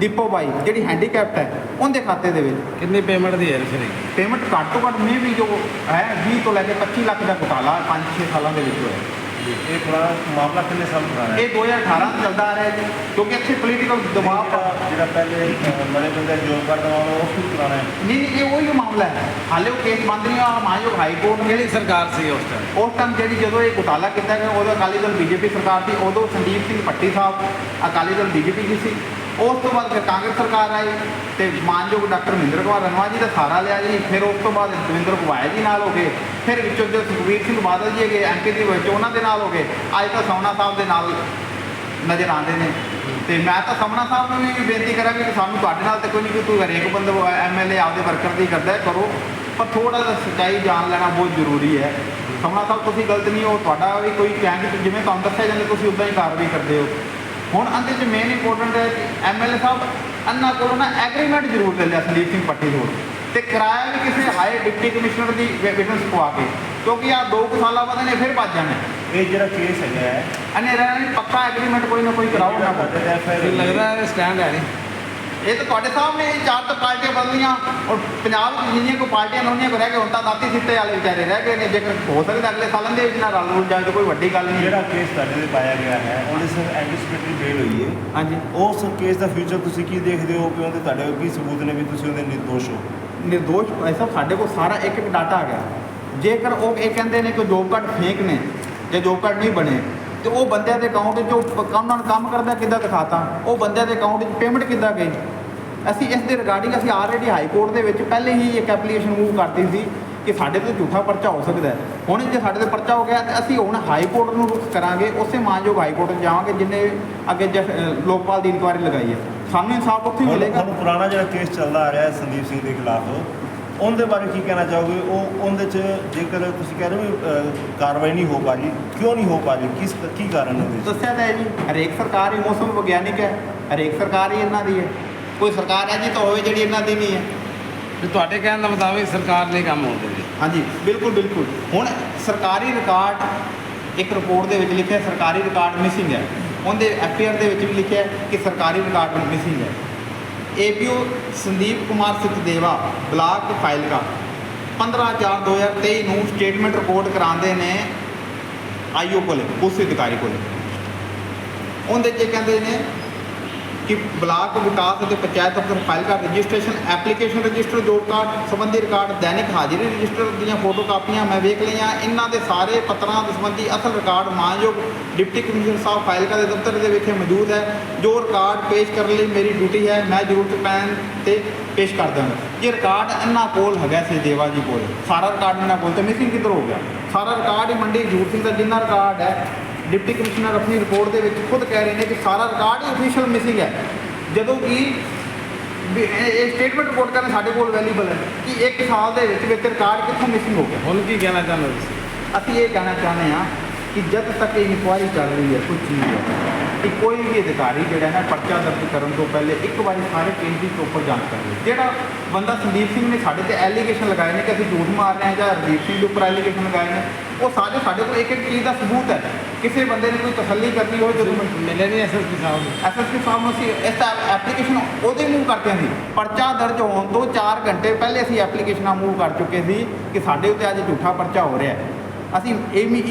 B: ਦੀਪੋ ਬਾਈ ਜਿਹੜੀ ਹੈਂਡੀਕੈਪਟ ਹੈ ਉਹਦੇ ਖਾਤੇ ਦੇ ਵਿੱਚ।
A: ਕਿੰਨੀ ਪੇਮੈਂਟ ਦੀ ਹੈ ਫਿਰ
B: ਪੇਮੈਂਟ ਘੱਟ ਤੋਂ ਘੱਟ ਮੇ ਵੀ ਜੋ ਹੈ 20 ਤੋਂ ਲੈ ਕੇ 25 ਲੱਖ ਦਾ ਘੁਟਾਲਾ 5-6 ਸਾਲਾਂ ਦੇ ਵਿੱਚ ਹੋਇਆ।
C: ਇਹ ਪੁਰਾਣਾ ਮਾਮਲਾ ਕਿੰਨੇ ਸਾਲ ਪੁਰਾਣਾ ਹੈ?
B: ਇਹ 2018 ਤੋਂ ਚੱਲਦਾ ਆ ਰਿਹਾ ਜੀ ਕਿਉਂਕਿ ਇੱਥੇ ਪੋਲੀਟੀਕਲ ਦਬਾਅ ਪਾ
C: ਜਿਹੜਾ ਜਿਹੜਾ ਪਹਿਲੇ ਮਰੇ ਬੰਦੇ ਜੋਬ ਕਰਦਾ ਉਹ ਵੀ ਪੁਰਾਣਾ ਹੈ।
B: ਨਹੀਂ ਨਹੀਂ ਇਹ ਉਹੀ ਮਾਮਲਾ ਹੈ। ਹਾਲੇ ਉਹ ਕੇਸ ਬੰਦ ਨਹੀਂ ਹੋਇਆ ਮਾਨਯੋਗ ਹਾਈ ਕੋਰਟ ਨੇ
A: ਕਿਹੜੀ ਸਰਕਾਰ ਸੀ ਉਸ ਟਾਈਮ
B: ਉਸ ਟਾਈਮ ਜਿਹੜੀ ਜਦੋਂ ਇਹ ਘੁਟਾਲਾ ਕੀਤਾ ਗਿਆ ਉਦੋਂ ਅਕਾਲੀ ਦਲ ਬੀਜੇਪੀ ਸਰਕਾਰ ਸੀ ਉਦੋਂ ਸੰਦੀਪ ਸਿੰਘ ਭੱਟੀ ਸਾਹਿਬ ਅਕਾਲੀ ਦਲ ਬੀਜੇਪੀ ਦੀ ਸੀ। ਉਸ ਤੋਂ ਬਾਅਦ ਫਿਰ ਕਾਂਗਰਸ ਸਰਕਾਰ ਆਈ ਤੇ ਮਾਨਯੋਗ ਡਾਕਟਰ ਮਹਿੰਦਰ ਕੁਮਾਰ ਰਣਵਾ ਜੀ ਦਾ ਸਹਾਰਾ ਲਿਆ ਜੀ। ਫਿਰ ਉਸ ਤੋਂ ਬਾਅਦ ਦਵਿੰਦਰ ਕੁਵਾਇਆ ਜੀ ਨਾਲ ਹੋ ਗਏ। ਫਿਰ ਵਿੱਚੋਂ ਜੋ ਸੁਖਬੀਰ ਸਿੰਘ ਬਾਦਲ ਜੀ ਹੈਗੇ ਐਮਪੀ ਦੇ ਵਿੱਚ ਉਹਨਾਂ ਦੇ ਨਾਲ ਹੋ ਗਏ। ਅੱਜ ਤਾਂ ਸੋਨਾ ਸਾਹਿਬ ਦੇ ਨਾਲ ਨਜ਼ਰ ਆਉਂਦੇ ਨੇ। ਤੇ ਮੈਂ ਤਾਂ ਸਮਣਾ ਸਾਹਿਬ ਨੂੰ ਵੀ ਬੇਨਤੀ ਕਰਾਂਗਾ ਕਿ ਸਾਨੂੰ ਤੁਹਾਡੇ ਨਾਲ ਤੇ ਕੋਈ ਨਹੀਂ ਕਿ ਤੂੰ ਹਰੇਕ ਬੰਦਾ ਐਮਐਲਏ ਆਪਦੇ ਵਰਕਰ ਦੀ ਕਰਦਾ, ਕਰੋ। ਪਰ ਥੋੜਾ ਜਿਹਾ ਸੱਚਾਈ ਜਾਣ ਲੈਣਾ ਬਹੁਤ ਜ਼ਰੂਰੀ ਹੈ। ਸਮਣਾ ਸਾਹਿਬ, ਤੁਸੀਂ ਗਲਤ ਨਹੀਂ ਹੋ। ਤੁਹਾਡਾ ਵੀ ਕੋਈ ਕਹਿਣ ਕਿ ਜਿਵੇਂ ਤੁਹਾਨੂੰ ਦੱਸਿਆ ਜਾਂਦਾ, ਤੁਸੀਂ ਉਦਾਂ ਹੀ ਕਾਰਵਾਈ ਕਰਦੇ ਹੋ। ਹੁਣ ਅੰਦੇ ਚ ਮੇਨ ਇੰਪੋਰਟੈਂਟ ਹੈ ਕਿ ਐਮਐਲਏ ਸਾਹਿਬ ਅੰਨਾ ਕੋਲੋਂ ਨਾ ਐਗਰੀਮੈਂਟ ਜ਼ਰੂਰ ਲੈ ਲਿਆ ਸੰਦੀਪ ਸਿੰਘ ਪੱਟੀ ਤੋਂ ਤੇ ਕਿਰਾਇਆ ਵੀ ਕਿਸੇ ਹਾਈ ਡਿਪਟੀ ਕਮਿਸ਼ਨਰ ਦੀ ਵਿਟਨੈਸ ਪਵਾ ਕੇ ਕਿਉਂਕਿ ਆ ਦੋ ਕੁ ਸਾਲਾਂ ਬਾਅਦ ਨੇ ਫਿਰ ਭੱਜ ਜਾਣਾ।
C: ਇਹ ਜਿਹੜਾ ਕੇਸ ਹੈਗਾ ਹੈ
B: ਅਨੇ ਰਹਿਣਾ ਪੱਕਾ ਐਗਰੀਮੈਂਟ ਕੋਈ ਨਾ ਕੋਈ ਕਰਾਓ ਨਾ
C: ਤੁਹਾਡੇ ਦਾ FIR
A: ਮੈਨੂੰ ਲੱਗਦਾ ਹੈ ਸਟੈਂਡ ਹੈ ਨਹੀਂ
B: ਇਹ ਤਾਂ ਤੁਹਾਡੇ ਸਾਹਮਣੇ ਇਹ ਚਾਰ ਤਾਂ ਪਾਰਟੀਆਂ ਬਦਲੀਆਂ ਔਰ ਪੰਜਾਬ ਵਿੱਚ ਜਿੰਨੀਆਂ ਕੋ ਪਾਰਟੀਆਂ ਲਾਉਣੀਆਂ ਕੋ ਰਹਿ ਗਏ। ਹੁਣ ਤਾਂ ਦਾਤੀ ਸਿੱਤੇ ਵਾਲੇ ਵਿਚਾਰੇ ਰਹਿ ਗਏ ਨੇ। ਜੇਕਰ ਹੋ ਸਕਦਾ ਅਗਲੇ ਸਾਲਾਂ ਦੇ ਵਿੱਚ ਨਾ ਰਲ ਰੁਲ ਜਾਏ ਤਾਂ ਕੋਈ ਵੱਡੀ ਗੱਲ ਨਹੀਂ।
C: ਜਿਹੜਾ ਕੇਸ ਤੁਹਾਡੇ ਤੇ ਪਾਇਆ ਗਿਆ ਹੈ ਉਹਦੇ ਸਿਰ ਐਂਟੀਸਪੇਟਰੀ ਬੇਲ ਹੋਈ ਹੈ।
B: ਹਾਂਜੀ।
C: ਉਸ ਕੇਸ ਦਾ ਫਿਊਚਰ ਤੁਸੀਂ ਕੀ ਦੇਖਦੇ ਹੋ? ਕਿ ਉਹਦੇ ਤੁਹਾਡੇ ਕੋਲ ਕੀ ਸਬੂਤ ਨੇ ਵੀ ਤੁਸੀਂ ਉਹਦੇ ਨਿਰਦੋਸ਼ ਹੋ?
B: ਨਿਰਦੋਸ਼ ਐਸਾ ਸਾਡੇ ਕੋਲ ਸਾਰਾ ਇੱਕ ਇੱਕ ਡਾਟਾ ਆ ਗਿਆ ਜੇਕਰ ਉਹ ਇਹ ਕਹਿੰਦੇ ਨੇ ਕਿ ਜੋਬ ਕਾਰਡ ਫੇਕ ਨੇ ਜਾਂ ਜੋਬ ਕਾਰਡ ਨਹੀਂ ਬਣੇ ਤੇ ਉਹ ਬੰਦਿਆਂ ਦੇ ਅਕਾਊਂਟ 'ਚ ਉਹ ਉਹਨਾਂ ਨੂੰ ਕੰਮ ਕਰਦਾ ਕਿੱਦਾਂ ਦਿਖਾਤਾ? ਉਹ ਬੰਦਿਆਂ ਦੇ ਅਕਾਊਂਟ 'ਚ ਪੇਮੈਂਟ ਕਿੱਦਾਂ ਗਈ? ਅਸੀਂ ਇਸ ਦੇ ਰਿਗਾਰਡਿੰਗ ਅਸੀਂ ਆਲਰੇਡੀ ਹਾਈ ਕੋਰਟ ਦੇ ਵਿੱਚ ਪਹਿਲੇ ਹੀ ਇੱਕ ਐਪਲੀਕੇਸ਼ਨ ਮੂਵ ਕਰਤੀ ਸੀ ਕਿ ਸਾਡੇ ਤੇ ਝੂਠਾ ਪਰਚਾ ਹੋ ਸਕਦਾ ਹੈ। ਹੁਣ ਜੇ ਸਾਡੇ ਤੇ ਪਰਚਾ ਹੋ ਗਿਆ ਤੇ ਅਸੀਂ ਹੁਣ ਹਾਈ ਕੋਰਟ ਨੂੰ ਰੁਖ ਕਰਾਂਗੇ ਉਸੇ ਮਾਨਯੋਗ ਹਾਈ ਕੋਰਟ ਜਾਵਾਂਗੇ ਜਿੰਨੇ ਅੱਗੇ ਲੋਕਪਾਲ ਦੀ ਇਨਕੁਆਇਰੀ ਲਗਾਈ ਹੈ। ਸਾਨੂੰ ਇਨਸਾਫ ਉੱਥੇ ਮਿਲੇਗਾ।
C: ਹੁਣ ਪੁਰਾਣਾ ਜਿਹੜਾ ਕੇਸ ਚੱਲਦਾ ਆ ਰਿਹਾ ਹੈ ਸੰਦੀਪ ਸਿੰਘ ਦੇ ਖਿਲਾਫ ਉਹਦੇ ਬਾਰੇ ਕੀ ਕਹਿਣਾ ਚਾਹੋਗੇ? ਉਹ ਉਹਦੇ 'ਚ ਜੇਕਰ ਤੁਸੀਂ ਕਹਿ ਰਹੇ ਹੋ ਕਾਰਵਾਈ ਨਹੀਂ ਹੋ ਪਾ ਰਹੀ ਕਿਉਂ ਨਹੀਂ ਹੋ ਪਾ ਰਹੀ? ਕਿਸ ਕੀ ਕਾਰਨ ਹੈ?
B: ਦੱਸਿਆ ਤਾਂ ਹੈ ਜੀ ਹਰੇਕ ਸਰਕਾਰ ਹੀ ਮੌਸਮ ਵਿਗਿਆਨਿਕ ਹੈ ਹਰੇਕ ਸਰਕਾਰ ਹੀ ਇਹਨਾਂ ਦੀ ਹੈ। ਕੋਈ ਸਰਕਾਰ ਹੈ ਜੀ ਤਾਂ ਹੋਵੇ ਜਿਹੜੀ ਇਹਨਾਂ ਦੀ ਨਹੀਂ ਹੈ।
A: ਤੇ ਤੁਹਾਡੇ ਕਹਿਣ ਦਾ ਮੁਤਾਬਿਕ ਸਰਕਾਰ ਨੇ ਕੰਮ ਹੋਣ ਦਿੰਦੀ
B: ਹਾਂਜੀ ਬਿਲਕੁਲ ਬਿਲਕੁਲ। ਹੁਣ ਸਰਕਾਰੀ ਰਿਕਾਰਡ ਇੱਕ ਰਿਪੋਰਟ ਦੇ ਵਿੱਚ ਲਿਖਿਆ ਸਰਕਾਰੀ ਰਿਕਾਰਡ ਮਿਸਿੰਗ ਹੈ। ਉਹਦੇ ਐਫਆਰ ਦੇ ਵਿੱਚ ਵੀ ਲਿਖਿਆ ਕਿ ਸਰਕਾਰੀ ਰਿਕਾਰਡ ਮਿਸਿੰਗ ਹੈ। ਏਪੀਓ ਸੰਦੀਪ ਕੁਮਾਰ ਸੁਖਦੇਵਾ ਬਲਾਕ ਫਾਈਲਕਾ 15/4/2023 ਨੂੰ ਸਟੇਟਮੈਂਟ ਰਿਪੋਰਟ ਕਰਾਉਂਦੇ ਨੇ ਆਈਓ ਕੋਲੇ ਉਸ ਅਧਿਕਾਰੀ ਕੋਲੇ। ਉਹਦੇ 'ਚ ਕਹਿੰਦੇ ਨੇ ਕਿ ਬਲਾਕ ਵਿਕਾਸ ਅਤੇ ਪੰਚਾਇਤ ਦਫ਼ਤਰ ਫਾਈਲ ਕਰ registration application register job card, ਸੰਬੰਧੀ ਰਿਕਾਰਡ, ਦੈਨਿਕ ਹਾਜ਼ਰੀ ਰਜਿਸਟਰ ਦੀਆਂ ਫੋਟੋ ਕਾਪੀਆਂ ਮੈਂ ਵੇਖ ਲਈਆਂ। ਇਹਨਾਂ ਦੇ ਸਾਰੇ ਪੱਤਰਾਂ ਦੇ ਸੰਬੰਧੀ ਅਸਲ ਰਿਕਾਰਡ ਮਾਨਯੋਗ ਡਿਪਟੀ ਕਮਿਸ਼ਨਰ ਸਾਹਿਬ ਫਾਈਲ ਦੇ ਦਫ਼ਤਰ ਦੇ ਵਿਖੇ ਮੌਜੂਦ ਹੈ। ਜੋ ਰਿਕਾਰਡ ਪੇਸ਼ ਕਰਨ ਲਈ ਮੇਰੀ ਡਿਊਟੀ ਹੈ, ਮੈਂ ਜ਼ਰੂਰਤ ਪੈਣ ਤੇ ਪੇਸ਼ ਕਰ ਦਾਂਗਾ ਇਹ ਰਿਕਾਰਡ ਇਹਨਾਂ ਕੋਲ ਹੈਗਾ ਸੀ, ਦੇਵਾ ਜੀ ਕੋਲ। ਸਾਰਾ ਰਿਕਾਰਡ ਇਹਨਾਂ ਕੋਲ ਤੇ ਮਿਸਿੰਗ ਕਿੱਧਰ ਹੋ ਗਿਆ? ਸਾਰਾ ਰਿਕਾਰਡ ਹੀ ਮੰਡੀ ਜੂਰ ਸਿੰਘ ਦਾ ਜਿੰਨਾ ਰਿਕਾਰਡ ਹੈ ਡਿਪਟੀ ਕਮਿਸ਼ਨਰ ਆਪਣੀ ਰਿਪੋਰਟ ਦੇ ਵਿੱਚ ਖੁਦ ਕਹਿ ਰਹੇ ਨੇ ਕਿ ਸਾਰਾ ਰਿਕਾਰਡ ਹੀ ਅਫੀਸ਼ੀਅਲ ਮਿਸਿੰਗ ਹੈ। ਜਦੋਂ ਕਿ ਇਹ ਸਟੇਟਮੈਂਟ ਰਿਪੋਰਟ ਕਰਨ ਸਾਡੇ ਕੋਲ ਅਵੇਲੇਬਲ ਹੈ ਕਿ ਇੱਕ ਸਾਲ ਦੇ ਵਿੱਚ ਵਿੱਚ ਰਿਕਾਰਡ ਕਿੱਥੋਂ ਮਿਸਿੰਗ ਹੋ ਗਿਆ।
A: ਹੁਣ ਕੀ ਕਹਿਣਾ ਚਾਹੁੰਦੇ ਤੁਸੀਂ?
B: ਅਸੀਂ ਇਹ ਕਹਿਣਾ ਚਾਹੁੰਦੇ ਹਾਂ ਕਿ ਜਦ ਤੱਕ ਇਹ ਇਨਕੁਆਇਰੀ ਚੱਲ ਰਹੀ ਹੈ ਕੋਈ ਚੀਜ਼ ਹੈ। ਕਿ ਕੋਈ ਵੀ ਅਧਿਕਾਰੀ ਜਿਹੜਾ ਹੈ ਪਰਚਾ ਦਰਜ ਕਰਨ ਤੋਂ ਪਹਿਲੇ ਇੱਕ ਵਾਰੀ ਸਾਰੇ ਕੇਸ ਦੀ ਪ੍ਰੋਪਰ ਜਾਂਚ ਕਰ ਲਏ ਜਿਹੜਾ ਬੰਦਾ ਸੰਦੀਪ ਸਿੰਘ ਨੇ ਸਾਡੇ ਤੇ ਐਲੀਗੇਸ਼ਨ ਲਗਾਏ ਨੇ ਕਿ ਅਸੀਂ ਝੂਠ ਮਾਰ ਰਹੇ ਹਾਂ ਜਾਂ ਰਜੀਤ ਸਿੰਘ ਦੇ ਉੱਪਰ ਐਲੀਗੇਸ਼ਨ ਲਗਾਏ ਨੇ ਉਹ ਸਾਰੇ ਸਾਡੇ ਕੋਲ ਇੱਕ ਇੱਕ ਚੀਜ਼ ਦਾ ਸਬੂਤ ਹੈ। ਕਿਸੇ ਬੰਦੇ ਨੇ ਕੋਈ ਤਸੱਲੀ ਕਰਨੀ ਹੋਵੇ ਜਦੋਂ
A: ਮਿਲੇ ਨਹੀਂ ਐਸਐਸਪੀ ਸਾਹਿਬ ਨੂੰ।
B: ਐਸਐਸਪੀ ਸਾਹਿਬ ਨੂੰ ਅਸੀਂ ਇਸ ਐਪਲੀਕੇਸ਼ਨ ਉਹਦੇ ਮੂਵ ਕਰਦੇ ਸੀ। ਪਰਚਾ ਦਰਜ ਹੋਣ ਤੋਂ 4 ਘੰਟੇ ਪਹਿਲੇ ਅਸੀਂ ਐਪਲੀਕੇਸ਼ਨਾਂ ਮੂਵ ਕਰ ਚੁੱਕੇ ਸੀ ਕਿ ਸਾਡੇ ਉੱਤੇ ਅੱਜ ਝੂਠਾ ਪਰਚਾ ਹੋ ਰਿਹਾ ਹੈ। ਅਸੀਂ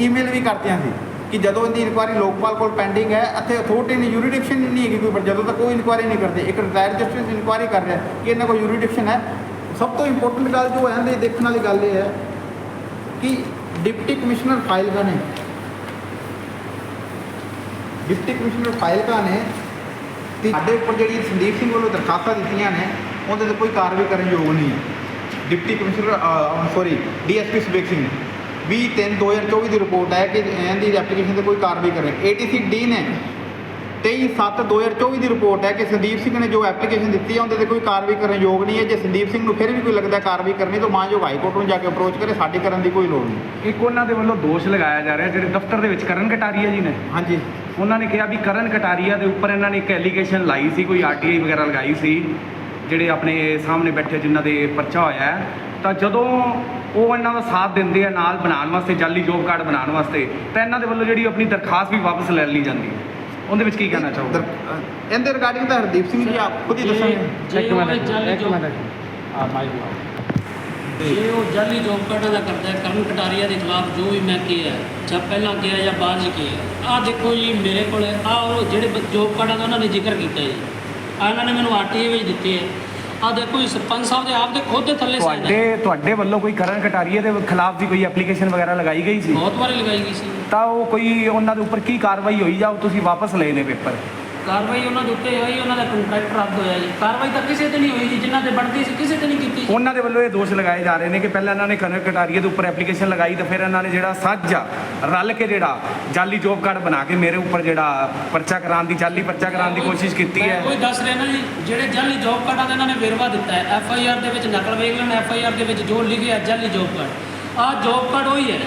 B: ਈਮੇਲ ਵੀ ਕਰਦੇ ਹਾਂ ਸੀ ਕਿ ਜਦੋਂ ਇਹਦੀ ਇਨਕੁਆਇਰੀ ਲੋਕਪਾਲ ਕੋਲ ਪੈਂਡਿੰਗ ਹੈ ਅਤੇ ਅਥਾਰਟੀ ਨੇ ਯੂਰੀਡਿਕਸ਼ਨ ਨਹੀਂ ਹੈਗੀ ਕੋਈ ਜਦੋਂ ਤੱਕ ਕੋਈ ਇਨਕੁਆਇਰੀ ਨਹੀਂ ਕਰਦੇ, ਇੱਕ ਰਿਟਾਇਰ ਜਸਟਿਸ ਇਨਕੁਆਇਰੀ ਕਰ ਰਿਹਾ ਕਿ ਇਹਨਾਂ ਕੋਲ ਯੂਰੀਡਿਕਸ਼ਨ ਹੈ, ਸਭ ਤੋਂ ਇੰਪੋਰਟੈਂਟ ਗੱਲ ਜੋ ਹੈ ਇਹਦੇ ਦੇਖਣ ਵਾਲੀ ਗੱਲ ਇਹ ਹੈ ਕਿ ਡਿਪਟੀ ਕਮਿਸ਼ਨਰ ਫਾਈਲ ਨੇ? ਡਿਪਟੀ ਕਮਿਸ਼ਨਰ ਫਾਈਲਕਾ ਨੇ? ਤੇ ਸਾਡੇ ਉੱਪਰ ਜਿਹੜੀ ਸੰਦੀਪ ਸਿੰਘ ਵੱਲੋਂ ਦਰਖਾਸਤਾਂ ਦਿੱਤੀਆਂ ਨੇ, ਉਹਦੇ ਤੇ ਕੋਈ ਕਾਰਵਾਈ ਕਰਨ ਯੋਗ ਨਹੀਂ ਹੈ। Deputy commissioner sorry DSP Subek Singh ਨੇ। 20 3 2024 ਦੀ ਰਿਪੋਰਟ ਹੈ ਕਿ ਇਹਦੀ ਐਪਲੀਕੇਸ਼ਨ ਤੇ ਕੋਈ ਕਾਰਵਾਈ ਕਰੇ ਏਟੀਸੀ ਡੀ ਨੇ 23 7 2024 ਦੀ ਰਿਪੋਰਟ ਹੈ ਕਿ ਸੰਦੀਪ ਸਿੰਘ ਨੇ ਜੋ ਐਪਲੀਕੇਸ਼ਨ ਦਿੱਤੀ ਹੈ ਉਹਦੇ ਤੇ ਕੋਈ ਕਾਰਵਾਈ ਕਰਨ ਯੋਗ ਨਹੀਂ ਹੈ। ਜੇ ਸੰਦੀਪ ਸਿੰਘ ਨੂੰ ਫਿਰ ਵੀ ਕੋਈ ਲੱਗਦਾ ਕਾਰਵਾਈ ਕਰਨੀ ਤਾਂ ਮਾਨਯੋਗ ਹਾਈ ਕੋਰਟ ਨੂੰ ਜਾ ਕੇ ਅਪਰੋਚ ਕਰੇ। ਸਾਡੀ ਕਰਨ ਦੀ ਕੋਈ ਲੋੜ ਨਹੀਂ।
E: ਇੱਕ ਉਹਨਾਂ ਦੇ ਵੱਲੋਂ ਦੋਸ਼ ਲਗਾਇਆ ਜਾ ਰਿਹਾ ਜਿਹੜੇ ਦਫ਼ਤਰ ਦੇ ਵਿੱਚ ਕਰਨ ਕਟਾਰੀਆ ਜੀ ਨੇ।
B: ਹਾਂਜੀ।
E: ਉਹਨਾਂ ਨੇ ਕਿਹਾ ਵੀ ਕਰਨ ਕਟਾਰੀਆ ਦੇ ਉੱਪਰ ਇਹਨਾਂ ਨੇ ਇੱਕ ਐਲੀਗੇਸ਼ਨ ਲਾਈ ਸੀ ਕੋਈ ਆਰਟੀਆਈ ਵਗੈਰਾ ਲਗਾਈ ਸੀ ਜਿਹੜੇ ਆਪਣੇ ਸਾਹਮਣੇ ਬੈਠੇ ਜਿਨ੍ਹਾਂ ਦੇ ਪਰਚਾ ਹੋਇਆ ਹੈ। ਤਾਂ ਜਦੋਂ ਉਹ ਇਹਨਾਂ ਦਾ ਸਾਥ ਦਿੰਦੇ ਆ ਨਾਲ ਬਣਾਉਣ ਵਾਸਤੇ ਜਾਲੀ ਜੋਬ ਕਾਰਡ ਬਣਾਉਣ ਵਾਸਤੇ ਤਾਂ ਇਹਨਾਂ ਦੇ ਵੱਲੋਂ ਜਿਹੜੀ ਆਪਣੀ ਦਰਖਾਸਤ ਵੀ ਵਾਪਸ ਲੈ ਲਈ ਜਾਂਦੀ ਹੈ। ਉਹਦੇ ਵਿੱਚ ਕੀ ਕਹਿਣਾ ਚਾਹੋਗੇ?
B: ਇਹਦੇ ਰਿਗਾਰਡਿੰਗ ਤਾਂ ਹਰਦੀਪ ਸਿੰਘ ਜੀ ਆਪ ਖੁਦ ਹੀ ਦੱਸਣਗੇ।
D: ਉਹ ਜਾਲੀ
A: ਇੱਕ
D: ਜੋਬ
A: ਮਿੰਟ। ਆ ਮਾਈਕ
D: ਜੇ। ਉਹ ਜਾਲੀ ਜੋਬ ਕਾਰਡਾਂ ਦਾ ਕਰਦਾ ਹੈ ਕਰਨ ਕਟਾਰੀਆ ਦੇ ਖਿਲਾਫ ਜੋ ਵੀ ਮੈਂ ਕਿਹਾ ਹੈ, ਜਾਂ ਪਹਿਲਾਂ ਕਿਹਾ ਜਾਂ ਬਾਅਦ ਚ ਕਿਹਾ ਆ ਦੇਖੋ ਜੀ ਮੇਰੇ ਕੋਲ ਆ ਉਹ ਜਿਹੜੇ ਜੋਬ ਕਾਰਡਾਂ ਦਾ ਉਹਨਾਂ ਨੇ ਜ਼ਿਕਰ ਕੀਤਾ ਜੀ। ਆ ਇਹਨਾਂ ਨੇ ਮੈਨੂੰ ਆਰਟੀਏ ਵਿੱਚ ਦਿੱਤੇ ਹੈ। ਆ ਦੇਖੋ ਜੀ ਸਰਪੰਚ ਸਾਹਿਬ ਦੇ ਆਪ ਦੇ ਖੁਦ ਦੇ ਥੱਲੇ ਸਾਈਨ ਹੈ
E: ਤੁਹਾਡੇ ਤੁਹਾਡੇ ਵੱਲੋਂ ਕੋਈ ਕਰਨ ਕਟਾਰੀਆ ਦੇ ਖਿਲਾਫ ਦੀ ਕੋਈ ਐਪਲੀਕੇਸ਼ਨ ਵਗੈਰਾ ਲਗਾਈ ਗਈ ਸੀ?
D: ਬਹੁਤ ਵਾਰੀ ਲਗਾਈ ਗਈ ਸੀ।
E: ਤਾਂ ਉਹ ਕੋਈ ਉਹਨਾਂ ਦੇ ਉੱਪਰ ਕੀ ਕਾਰਵਾਈ ਹੋਈ ਜਾਂ ਉਹ ਤੁਸੀਂ ਵਾਪਸ ਲਏ ਨੇ ਪੇਪਰ?
D: ਕਾਰਵਾਈ ਉਹਨਾਂ ਦੇ ਉੱਤੇ ਹੋਈ ਉਹਨਾਂ ਦਾ ਕੰਟਰੈਕਟ ਰੱਦ ਹੋਇਆ ਜੀ। ਕਾਰਵਾਈ ਤਾਂ ਕਿਸੇ ਤੇ ਨਹੀਂ ਹੋਈ ਜੀ ਜਿਨ੍ਹਾਂ ਤੇ ਬਣਦੀ ਸੀ ਕਿਸੇ ਤੇ ਨਹੀਂ ਕੀਤੀ
E: ਉਹਨਾਂ ਦੇ ਵੱਲੋਂ ਇਹ ਦੋਸ਼ ਲਗਾਏ ਜਾ ਰਹੇ ਨੇ ਕਿ ਪਹਿਲਾਂ ਇਹਨਾਂ ਨੇ ਕਨਰ ਕਟਾਰੀਏ ਦੇ ਉੱਪਰ ਐਪਲੀਕੇਸ਼ਨ ਲਗਾਈ ਤਾਂ ਫਿਰ ਇਹਨਾਂ ਨੇ ਜਿਹੜਾ ਸੱਜ ਆ ਰਲ ਕੇ ਜਿਹੜਾ ਜਾਲੀ ਜੋਬ ਕਾਰਡ ਬਣਾ ਕੇ ਮੇਰੇ ਉੱਪਰ ਜਿਹੜਾ ਪਰਚਾ ਕਰਾਉਣ ਦੀ ਜਾਲੀ ਪਰਚਾ ਕਰਾਉਣ ਦੀ ਕੋਸ਼ਿਸ਼ ਕੀਤੀ ਹੈ।
D: ਕੋਈ ਦੱਸ ਰਿਹਾ ਨਾ ਜੀ ਜਿਹੜੇ ਜਾਲੀ ਜੋਬ ਕਾਰਡਾਂ ਦਾ ਇਹਨਾਂ ਨੇ ਵੇਰਵਾ ਦਿੱਤਾ ਹੈ। ਐਫ ਆਈ ਆਰ ਦੇ ਵਿੱਚ ਨਕਲ ਵੇਖ ਲੈਣ ਐਫ ਆਈ ਆਰ ਦੇ ਵਿੱਚ ਜੋ ਲਿਖਿਆ ਜਾਲੀ ਜੋਬ ਕਾਰਡ ਆਹ ਜੋਬ ਕਾਰਡ ਉਹੀ ਹੈ।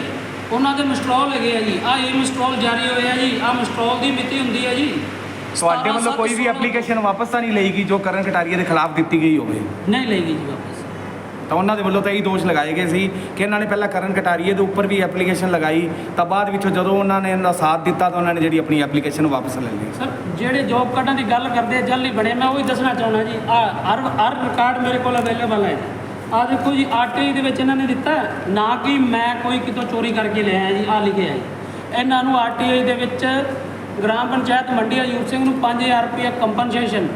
D: ਉਹਨਾਂ ਦੇ ਮਸਟਰੋਲ ਹੈਗੇ ਆ ਜੀ। ਆਹ ਇਹ ਮਸਟਰੋਲ ਜਾਰੀ ਹੋਏ ਆ ਜੀ। ਆਹ ਮਸਟਰੋਲ ਦੀ ਮਿਤੀ ਹੁੰਦੀ ਹੈ ਜੀ।
E: ਤੁਹਾਡੇ ਵੱਲੋਂ ਕੋਈ ਵੀ
D: 17
E: ਐਪਲੀਕੇਸ਼ਨ ਵਾਪਸ ਤਾਂ ਨਹੀਂ ਲਈਗੀ ਜੋ ਕਰਨ ਕਟਾਰੀਏ ਦੇ ਖਿਲਾਫ ਦਿੱਤੀ ਗਈ ਹੋਵੇ?
D: ਨਹੀਂ ਲਏਗੀ ਜੀ ਵਾਪਸ।
E: ਤਾਂ ਉਹਨਾਂ ਦੇ ਵੱਲੋਂ ਤਾਂ ਇਹੀ ਦੋਸ਼ ਲਗਾਏ ਗਏ ਸੀ ਕਿ ਇਹਨਾਂ ਨੇ ਪਹਿਲਾਂ ਕਰਨ ਕਟਾਰੀਏ ਦੇ ਉੱਪਰ ਵੀ ਐਪਲੀਕੇਸ਼ਨ ਲਗਾਈ ਤਾਂ ਬਾਅਦ ਵਿੱਚੋਂ ਜਦੋਂ ਉਹਨਾਂ ਨੇ ਇਹਦਾ ਸਾਥ ਦਿੱਤਾ ਤਾਂ ਉਹਨਾਂ ਨੇ ਜਿਹੜੀ ਆਪਣੀ ਐਪਲੀਕੇਸ਼ਨ ਵਾਪਸ ਲੈ ਲਈ।
D: ਸਰ ਜਿਹੜੇ ਜੋਬ ਕਾਰਡਾਂ ਦੀ ਗੱਲ ਕਰਦੇ ਆ ਜਾਲੀ ਬਣੇ ਮੈਂ ਉਹੀ ਦੱਸਣਾ ਚਾਹੁੰਦਾ ਜੀ ਆ ਹਰ ਹਰ ਰਿਕਾਰਡ ਮੇਰੇ ਕੋਲ ਅਵੇਲੇਬਲ ਹੈ ਆ ਦੇਖੋ ਜੀ ਆਰਟੀਆਈ ਦੇ ਵਿੱਚ ਇਹਨਾਂ ਨੇ ਦਿੱਤਾ ਹੈ, ਨਾ ਕਿ ਮੈਂ ਕੋਈ ਕਿਤੋਂ ਚੋਰੀ ਕਰਕੇ ਲਿਆ ਜੀ ਆ ਲਿਖਿਆ ਹੈ। ਇਹਨਾਂ ਨੂੰ ਆਰਟੀਆਈ ਦੇ ਵਿੱਚ ਗ੍ਰਾਮ ਪੰਚਾਇਤ ਮੰਡੀ ਅਯੂਬ ਸਿੰਘ ਨੂੰ 5000 ਰੁਪਏ ਕੰਪਨਸੇਸ਼ਨ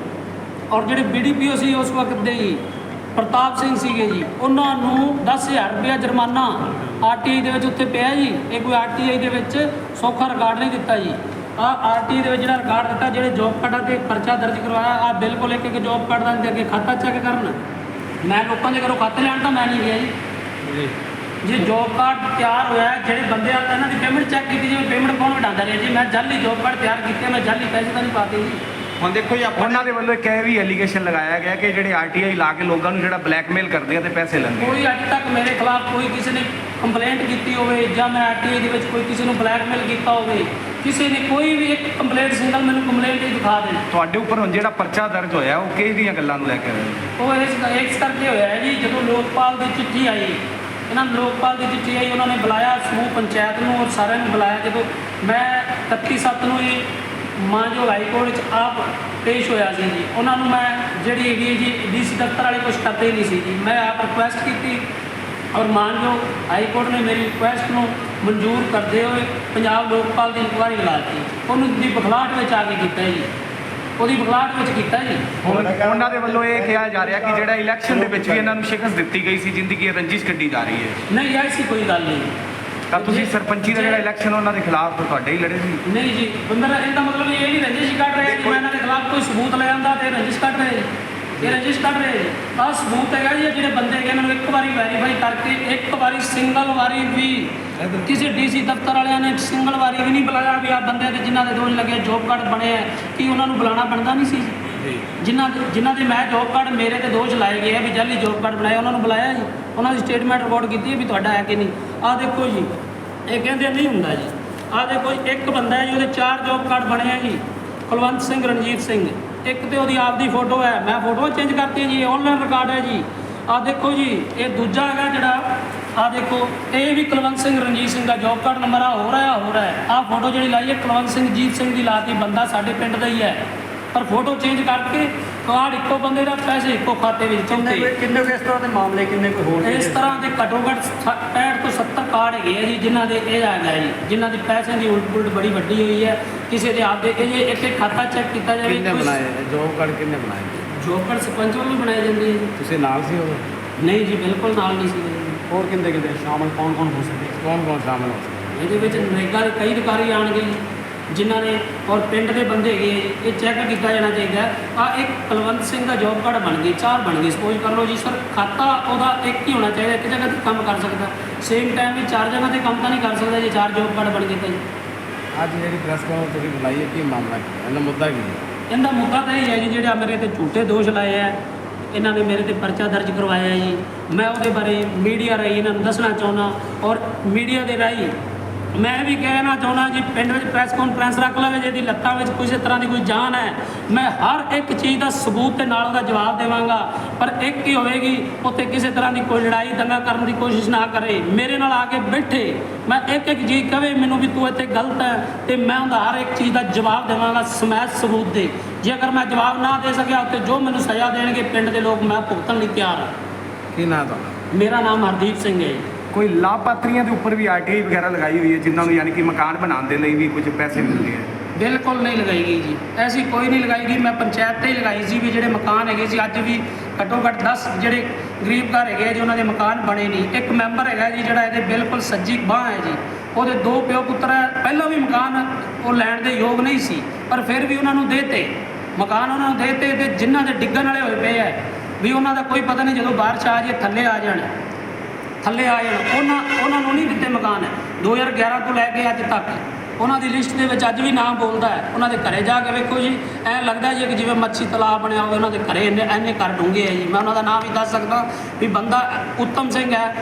D: ਔਰ ਜਿਹੜੇ ਬੀਡੀਪੀਓ ਸੀ ਉਸ ਵਕਤ ਦੇ ਜੀ ਪ੍ਰਤਾਪ ਸਿੰਘ ਸੀਗੇ ਜੀ। ਉਹਨਾਂ ਨੂੰ 10000 ਰੁਪਏ ਜੁਰਮਾਨਾ ਆਰਟੀਆਈ ਦੇ ਵਿੱਚ ਉੱਥੇ ਪਿਆ ਜੀ। ਇਹ ਕੋਈ ਆਰਟੀਆਈ ਦੇ ਵਿੱਚ ਸੌਖਾ ਰਿਕਾਰਡ ਨਹੀਂ ਦਿੱਤਾ ਜੀ। ਆ ਆਰਟੀਆਈ ਦੇ ਵਿੱਚ ਜਿਹੜਾ ਰਿਕਾਰਡ ਦਿੱਤਾ, ਜਿਹੜੇ ਜੋਬ ਕਾਰਡਾਂ ਤੇ ਪਰਚਾ ਦਰਜ ਕਰਵਾਇਆ, ਆ ਬਿਲਕੁਲ ਇੱਕ ਇੱਕ ਜੋਬ ਕਾਰਡ ਦਾ ਅੱਗੇ ਖਾਤਾ ਚੈੱਕ ਕਰਨ। ਮੈਂ ਲੋਕਾਂ ਦੇ ਘਰੋਂ ਖਾਤੇ ਲੈਣ ਤਾਂ ਮੈਂ ਨਹੀਂ ਗਿਆ ਜੀ।
A: ਜੀ।
D: ਜੇ ਜੋਬ ਕਾਰਡ ਤਿਆਰ ਹੋਇਆ ਹੈ, ਜਿਹੜੇ ਬੰਦੇ ਆ ਇਹਨਾਂ ਦੀ ਪੇਮੈਂਟ ਚੈੱਕ ਕੀਤੀ ਜਿਵੇਂ ਪੇਮੈਂਟ ਕੌਣ ਘਟਾਉਂਦਾ ਰਿਹਾ ਜੀ? ਮੈਂ ਜਾਲੀ ਜੋਬ ਕਾਰਡ ਤਿਆਰ ਕੀਤੇ ਮੈਂ ਜਾਲੀ ਪੈਸੇ ਤਾਂ ਨਹੀਂ ਪਾਤੇ ਜੀ।
B: ਹੁਣ ਦੇਖੋ ਜੀ ਆਪਾਂ
E: ਉਹਨਾਂ ਦੇ ਵੱਲੋਂ ਇੱਕ ਇਹ ਵੀ ਐਲੀਗੇਸ਼ਨ ਲਗਾਇਆ ਗਿਆ ਕਿ ਜਿਹੜੇ ਆਰਟੀਆਈ ਲਾ ਕੇ ਲੋਕਾਂ ਨੂੰ ਜਿਹੜਾ ਬਲੈਕਮੇਲ ਕਰਦੇ ਆ ਤੇ ਪੈਸੇ ਲੈਂਦੇ ਆ।
D: ਕੋਈ ਅੱਜ ਤੱਕ ਮੇਰੇ ਖਿਲਾਫ ਕੋਈ ਕਿਸੇ ਨੇ ਕੰਪਲੇਂਟ ਕੀਤੀ ਹੋਵੇ ਜਾਂ ਮੈਂ ਆਰਟੀਆਈ ਦੇ ਵਿੱਚ ਕੋਈ ਕਿਸੇ ਨੂੰ ਬਲੈਕਮੇਲ ਕੀਤਾ ਹੋਵੇ ਕਿਸੇ ਨੇ ਕੋਈ ਵੀ ਇੱਕ ਕੰਪਲੇਂਟ ਸਿੰਗਲ ਮੈਨੂੰ ਕੰਪਲੇਂਟ ਹੀ ਦਿਖਾ ਦੇਣ।
E: ਤੁਹਾਡੇ ਉੱਪਰ ਹੁਣ ਜਿਹੜਾ ਪਰਚਾ ਦਰਜ ਹੋਇਆ ਉਹ ਕਿਸ ਦੀਆਂ ਗੱਲਾਂ ਨੂੰ ਲੈ ਕੇ ਹੋਇਆ
D: ਉਹ ਇਸ ਇਸ ਕਰਕੇ ਹੋਇਆ ਹੈ ਜੀ ਜਦੋਂ ਲੋਕਪਾਲ ਦੀ ਚਿੱਠੀ ਆਈ ਇਹਨਾਂ ਨੂੰ ਲੋਕਪਾਲ ਦੀ ਚਿੱਠੀ ਆਈ, ਉਹਨਾਂ ਨੇ ਬੁਲਾਇਆ, ਸਮੂਹ ਪੰਚਾਇਤ ਨੂੰ ਔਰ ਸਾਰਿਆਂ ਨੂੰ ਬੁਲਾਇਆ। ਜਦੋਂ ਮੈਂ 31 ਸੱਤ ਨੂੰ ਇਹ ਮਾਨਯੋਗ ਹਾਈ ਕੋਰਟ ਵਿੱਚ ਆਪ ਪੇਸ਼ ਹੋਇਆ ਸੀ ਜੀ। ਉਹਨਾਂ ਨੂੰ ਮੈਂ ਜਿਹੜੀ ਹੈਗੀ ਹੈ ਜੀ ਡੀਸੀ ਦਫ਼ਤਰ ਵਾਲੇ ਕੁਝ ਕਰਦੇ ਹੀ ਨਹੀਂ ਸੀ ਜੀ। ਮੈਂ ਆਪ ਰਿਕੁਐਸਟ ਕੀਤੀ ਔਰ ਮਾਨਯੋਗ ਹਾਈ ਕੋਰਟ ਨੇ ਮੇਰੀ ਰਿਕੁਐਸਟ ਨੂੰ ਮਨਜ਼ੂਰ ਕਰਦੇ ਹੋਏ ਪੰਜਾਬ ਲੋਕਪਾਲ ਦੀ ਇਨਕੁਆਇਰੀ ਬੁਲਾਤੀ ਉਹਨੂੰ ਦੀ ਬਖਲਾਟ ਵਿੱਚ ਆ ਕੇ ਕੀਤਾ ਜੀ। ਉਹਦੀ ਬਖਲਾਟ ਵਿੱਚ ਕੀਤਾ ਜੀ।
E: ਹੁਣ ਉਹਨਾਂ ਦੇ ਵੱਲੋਂ ਇਹ ਕਿਹਾ ਜਾ ਰਿਹਾ ਕਿ ਜਿਹੜਾ ਇਲੈਕਸ਼ਨ ਦੇ ਵਿੱਚ ਵੀ ਇਹਨਾਂ ਨੂੰ ਸ਼ਿਕਸਤ ਦਿੱਤੀ ਗਈ ਸੀ ਜਿੰਦੀ ਕੀ ਰੰਜਿਸ਼ ਕੱਢੀ ਜਾ ਰਹੀ ਹੈ।
D: ਨਹੀਂ ਐਸੀ ਕੋਈ ਗੱਲ ਨਹੀਂ।
E: ਤਾਂ ਤੁਸੀਂ ਸਰਪੰਚੀ ਦਾ ਜਿਹੜਾ ਇਲੈਕਸ਼ਨ ਉਹਨਾਂ ਦੇ ਖਿਲਾਫ ਤੁਹਾਡੇ ਹੀ ਲੜੇ ਸੀ।
D: ਨਹੀਂ ਜੀ ਬੰਦਾ ਇਹਦਾ ਮਤਲਬ ਇਹ ਨਹੀਂ ਰੰਜਿਸ਼ ਕੱਢ ਰਹੇ ਜੀ ਮੈਂ ਇਹਨਾਂ ਦੇ ਖਿਲਾਫ ਕੋਈ ਸਬੂਤ ਲੈ ਆਂਦਾ ਤੇ ਰੰਜਿਸ਼ ਕੱਢ ਰਹੇ। ਜੀ ਇਹ ਰੰਜਿਸ਼ ਕੱਢ ਰਹੇ ਜੀ ਆਹ ਸਬੂਤ ਹੈਗਾ ਜੀ ਜਿਹੜੇ ਬੰਦੇ ਹੈਗੇ ਇਹਨਾਂ ਨੂੰ ਇੱਕ ਵਾਰੀ ਵੈਰੀਫਾਈ ਕਰਕੇ ਇੱਕ ਵਾਰੀ ਸਿੰਗਲ ਵਾਰੀ ਵੀ ਕਿਸੇ ਡੀਸੀ ਦਫ਼ਤਰ ਵਾਲਿਆਂ ਨੇ ਸਿੰਗਲ ਵਾਰੀ ਵੀ ਨਹੀਂ ਬੁਲਾਇਆ ਵੀ ਆ ਬੰਦੇ ਦੇ ਜਿਨ੍ਹਾਂ ਦੇ ਦੋਸ਼ ਲੱਗੇ ਜੋਬ ਕਾਰਡ ਬਣੇ ਆ ਕੀ ਉਹਨਾਂ ਨੂੰ ਬੁਲਾਉਣਾ ਬਣਦਾ ਨਹੀਂ ਸੀ ਜਿਨ੍ਹਾਂ ਜਿਨ੍ਹਾਂ ਦੇ ਮੈਂ ਜੋਬ ਕਾਰਡ ਮੇਰੇ ਤੇ ਦੋਸ਼ ਲਾਏ ਗਏ ਆ ਵੀ ਜਾਲੀ ਜੋਬ ਕਾਰਡ ਬਣਾਏ ਉਹਨਾਂ ਨੂੰ ਬੁਲਾਇਆ ਜੀ। ਉਹਨਾਂ ਦੀ ਸਟੇਟਮੈਂਟ ਰਿਕਾਰਡ ਕੀਤੀ ਵੀ ਤੁਹਾਡਾ ਹੈ ਕਿ ਨਹੀਂ। ਆਹ ਦੇਖੋ ਜੀ ਇਹ ਕਹਿੰਦੇ ਨਹੀਂ ਹੁੰਦਾ ਜੀ। ਆਹ ਦੇਖੋ ਇੱਕ ਬੰਦਾ ਹੈ ਜੀ ਉਹਦੇ ਚਾਰ ਜੋਬ ਕਾਰਡ ਬਣੇ ਆ ਜੀ। ਕੁਲਵੰਤ ਸਿੰਘ ਰਣਜੀਤ ਸਿੰਘ। ਇੱਕ ਤੇ ਉਹਦੀ ਆਪਦੀ ਫੋਟੋ ਹੈ, ਮੈਂ ਫੋਟੋ ਚੇਂਜ ਕਰਤੀ ਜੀ ਆਨਲਾਈਨ ਰਿਕਾਰਡ ਹੈ ਜੀ। ਆਹ ਦੇਖੋ ਜੀ, ਇਹ ਦੂਜਾ ਹੈਗਾ ਜਿਹੜਾ, ਆਹ ਦੇਖੋ, ਇਹ ਵੀ ਕੁਲਵੰਤ ਸਿੰਘ ਰਣਜੀਤ ਸਿੰਘ ਦਾ ਜੋਬ ਕਾਰਡ ਨੰਬਰ ਆ, ਹੋ ਰਿਹਾ ਹੋ ਰਿਹਾ ਹੈ। ਆਹ ਫੋਟੋ ਜਿਹੜੀ ਲਾਈ ਹੈ, ਕੁਲਵੰਤ ਸਿੰਘ ਜੀਤ ਸਿੰਘ ਦੀ ਲਾਤੀ, ਬੰਦਾ ਸਾਡੇ ਪਿੰਡ ਦਾ ਹੀ ਹੈ। ਪਰ ਫੋਟੋ ਚੇਂਜ ਕਰਕੇ ਕਾਰਡ ਇੱਕੋ ਬੰਦੇ ਦਾ ਪੈਸੇ ਇੱਕੋ ਖਾਤੇ ਵਿੱਚ
F: ਕਿੰਨੇ ਕਿੰਨੇ ਕੁ ਇਸ ਤਰ੍ਹਾਂ ਦੇ ਮਾਮਲੇ ਕਿੰਨੇ ਕੁ ਹੋਰ ਨੇ
D: ਇਸ ਤਰ੍ਹਾਂ ਦੇ ਘੱਟੋ ਘੱਟ 65 ਤੋਂ 70 ਕਾਰਡ ਹੈਗੇ ਆ ਜੀ ਜਿਨ੍ਹਾਂ ਦੇ ਇਹ ਹੈਗਾ ਜੀ ਜਿਨ੍ਹਾਂ ਦੀ ਪੈਸਿਆਂ ਦੀ ਉਲਟ ਪੁਲਟ ਬੜੀ ਵੱਡੀ ਹੋਈ ਹੈ। ਕਿਸੇ ਦੇ ਆਪਦੇ ਇਹ ਜੇ ਇੱਕ ਇੱਕ ਖਾਤਾ ਚੈੱਕ ਕੀਤਾ ਜਾਵੇ
A: ਕਿੰਨੇ ਬਣਾਏ ਜੋਬ ਕਾਰਡ ਕਿੰਨੇ ਬਣਾਏ
D: ਜੋਬ ਕਾਰਡ ਸਰਪੰਚ ਵੱਲੋਂ ਬਣਾਏ ਜਾਂਦੇ ਆ ਜੀ।
A: ਤੁਸੀਂ ਨਾਲ ਸੀ ਉਹ
D: ਨਹੀਂ ਜੀ ਬਿਲਕੁਲ ਨਾਲ ਨਹੀਂ ਸੀ।
F: ਹੋਰ ਕਿੰਦੇ ਕਿੰਦੇ ਸ਼ਾਮਲ ਕੌਣ ਕੌਣ ਹੋ ਸਕਦੇ?
A: ਕੌਣ ਕੌਣ ਸ਼ਾਮਲ ਹੋ ਸਕਦਾ?
D: ਇਹਦੇ ਵਿੱਚ ਨਰੇਗਾ ਦੇ ਕਈ ਅਧਿਕਾਰੀ ਆਣਗੇ ਜੀ, ਜਿਨ੍ਹਾਂ ਨੇ ਔਰ ਪਿੰਡ ਦੇ ਬੰਦੇ ਹੈਗੇ ਇਹ ਚੈੱਕ ਕੀਤਾ ਜਾਣਾ ਚਾਹੀਦਾ। ਆ ਇੱਕ ਕੁਲਵੰਤ ਸਿੰਘ ਦਾ ਜੋਬ ਕਾਰਡ ਬਣ ਗਈ ਚਾਰ ਬਣ ਗਏ ਸਪੋਜ਼ ਕਰ ਲਓ ਜੀ ਸਰ ਖਾਤਾ ਉਹਦਾ ਇੱਕ ਹੀ ਹੋਣਾ ਚਾਹੀਦਾ ਇੱਕ ਜਗ੍ਹਾ ਤੇ ਕੰਮ ਕਰ ਸਕਦਾ। ਸੇਮ ਟਾਈਮ ਵੀ ਚਾਰ ਜਗ੍ਹਾ ਤੇ ਕੰਮ ਤਾਂ ਨਹੀਂ ਕਰ ਸਕਦਾ ਜੇ ਚਾਰ ਜੋਬ ਕਾਰਡ ਬਣ ਗਏ ਤਾਂ ਜੀ।
A: ਅੱਜ ਜਿਹੜੀ ਪ੍ਰੈਸ ਕਾਨਫਰੰਸ ਤੁਸੀਂ ਬੁਲਾਈ ਹੈ ਕੀ ਮਾਮਲਾ ਹੈ? ਇਹਦਾ ਮੁੱਦਾ ਕੀ ਹੈ?
D: ਇਹਦਾ ਮੁੱਦਾ ਤਾਂ ਇਹ ਹੈ ਜੀ ਜਿਹੜਾ ਮੇਰੇ ਤੇ ਝੂਠੇ ਦੋਸ਼ ਲਾਏ ਆ ਇਹਨਾਂ ਨੇ ਮੇਰੇ ਤੇ ਪਰਚਾ ਦਰਜ ਕਰਵਾਇਆ ਜੀ। ਮੈਂ ਉਹਦੇ ਬਾਰੇ ਮੀਡੀਆ ਰਾਹੀਂ ਇਹਨਾਂ ਨੂੰ ਦੱਸਣਾ ਚਾਹੁੰਦਾ ਔਰ ਮੀਡੀਆ ਦੇ ਰਾਹੀਂ ਮੈਂ ਵੀ ਕਹਿਣਾ ਚਾਹੁੰਦਾ ਜੀ ਪਿੰਡ ਵਿੱਚ ਪ੍ਰੈਸ ਕਾਨਫਰੰਸ ਰੱਖ ਲਵੇ ਜੇ ਇਹਦੀ ਲੱਤਾਂ ਵਿੱਚ ਕਿਸੇ ਤਰ੍ਹਾਂ ਦੀ ਕੋਈ ਜਾਨ ਹੈ। ਮੈਂ ਹਰ ਇੱਕ ਚੀਜ਼ ਦਾ ਸਬੂਤ ਤੇ ਨਾਲ ਉਹਦਾ ਜਵਾਬ ਦੇਵਾਂਗਾ ਪਰ ਇੱਕ ਹੀ ਹੋਵੇਗੀ ਉੱਥੇ ਕਿਸੇ ਤਰ੍ਹਾਂ ਦੀ ਕੋਈ ਲੜਾਈ ਦੰਗਾ ਕਰਨ ਦੀ ਕੋਸ਼ਿਸ਼ ਨਾ ਕਰੇ। ਮੇਰੇ ਨਾਲ ਆ ਕੇ ਬੈਠੇ। ਮੈਂ ਇੱਕ ਇੱਕ ਚੀਜ਼ ਕਵੇ ਮੈਨੂੰ ਵੀ ਤੂੰ ਇੱਥੇ ਗਲਤ ਹੈ ਤੇ ਮੈਂ ਉਹਦਾ ਹਰ ਇੱਕ ਚੀਜ਼ ਦਾ ਜਵਾਬ ਦੇਵਾਂਗਾ ਸਮੈਤ ਸਬੂਤ ਦੇ। ਜੇ ਅਗਰ ਮੈਂ ਜਵਾਬ ਨਾ ਦੇ ਸਕਿਆ ਉੱਥੇ ਜੋ ਮੈਨੂੰ ਸਜ਼ਾ ਦੇਣਗੇ ਪਿੰਡ ਦੇ ਲੋਕ ਮੈਂ ਭੁਗਤਣ ਲਈ ਤਿਆਰ ਹਾਂ।
A: ਕੀ ਨਾਂ ਤੁਹਾਡਾ?
D: ਮੇਰਾ ਨਾਮ ਹਰਦੀਪ ਸਿੰਘ ਹੈ ਜੀ।
E: ਕੋਈ ਲਾਭਪਾਤਰੀਆਂ ਦੇ ਉੱਪਰ ਵੀ ਆਰਟੀਆਈ ਵਗੈਰਾ ਲਗਾਈ ਹੋਈ ਹੈ, ਜਿਨ੍ਹਾਂ ਨੂੰ ਯਾਨੀ ਕਿ ਮਕਾਨ ਬਣਾਉਣ ਦੇ ਲਈ ਵੀ ਕੁਝ ਪੈਸੇ ਮਿਲਦੇ ਆ?
D: ਬਿਲਕੁਲ ਨਹੀਂ ਲਗਾਈ ਗਈ ਜੀ। ਐਸੀ ਕੋਈ ਨਹੀਂ ਲਗਾਈ ਗਈ। ਮੈਂ ਪੰਚਾਇਤ ਤੇ ਹੀ ਲਗਾਈ ਸੀ ਵੀ ਜਿਹੜੇ ਮਕਾਨ ਹੈਗੇ ਸੀ, ਅੱਜ ਵੀ ਘੱਟੋ ਘੱਟ 10 ਜਿਹੜੇ ਗਰੀਬ ਘਰ ਹੈਗੇ ਆ ਜੀ, ਉਹਨਾਂ ਦੇ ਮਕਾਨ ਬਣੇ ਨਹੀਂ। ਇੱਕ ਮੈਂਬਰ ਹੈਗਾ ਜੀ ਜਿਹੜਾ ਇਹਦੇ ਬਿਲਕੁਲ ਸੱਜੀ ਬਾਹ ਹੈ ਜੀ। ਉਹਦੇ ਦੋ ਪਿਓ ਪੁੱਤਰ ਹੈ ਪਹਿਲਾਂ ਵੀ ਮਕਾਨ ਉਹ ਲੈਣ ਦੇ ਯੋਗ ਨਹੀਂ ਸੀ, ਪਰ ਫਿਰ ਵੀ ਉਹਨਾਂ ਨੂੰ ਦੇਤੇ। ਮਕਾਨ ਉਹਨਾਂ ਨੂੰ ਦੇਤੇ ਤੇ ਜਿਨ੍ਹਾਂ ਦੇ ਡਿੱਗਣ ਵਾਲੇ ਹੋਏ ਪਏ ਹੈ ਵੀ ਉਹਨਾਂ ਦਾ ਕੋਈ ਪਤਾ ਨਹੀਂ ਜਦੋਂ ਬਾਰਿਸ਼ ਆ ਜੇ, ਥੱਲੇ ਆ ਜਾਣ। ਥੱਲੇ ਆ ਜਾਣ ਉਹਨਾਂ ਉਹਨਾਂ ਨੂੰ ਨਹੀਂ ਦਿੱਤੇ ਮਕਾਨ। 2011 ਤੋਂ ਲੈ ਕੇ ਅੱਜ ਤੱਕ। ਉਹਨਾਂ ਦੀ ਲਿਸਟ ਦੇ ਵਿੱਚ ਅੱਜ ਵੀ ਨਾਮ ਬੋਲਦਾ ਹੈ। ਉਹਨਾਂ ਦੇ ਘਰੇ ਜਾ ਕੇ ਵੇਖੋ ਜੀ ਐ ਲੱਗਦਾ ਜੀ ਕਿ ਜਿਵੇਂ ਮੱਛੀ ਤਲਾਬ ਬਣਿਆ ਹੋਵੇ ਉਹਨਾਂ ਦੇ ਘਰੇ ਇੰਨੇ ਇੰਨੇ ਘਰ ਡੂੰਘੇ ਹੈ ਜੀ। ਮੈਂ ਉਹਨਾਂ ਦਾ ਨਾਮ ਵੀ ਦੱਸ ਸਕਦਾ ਵੀ ਬੰਦਾ ਉੱਤਮ ਸਿੰਘ ਹੈ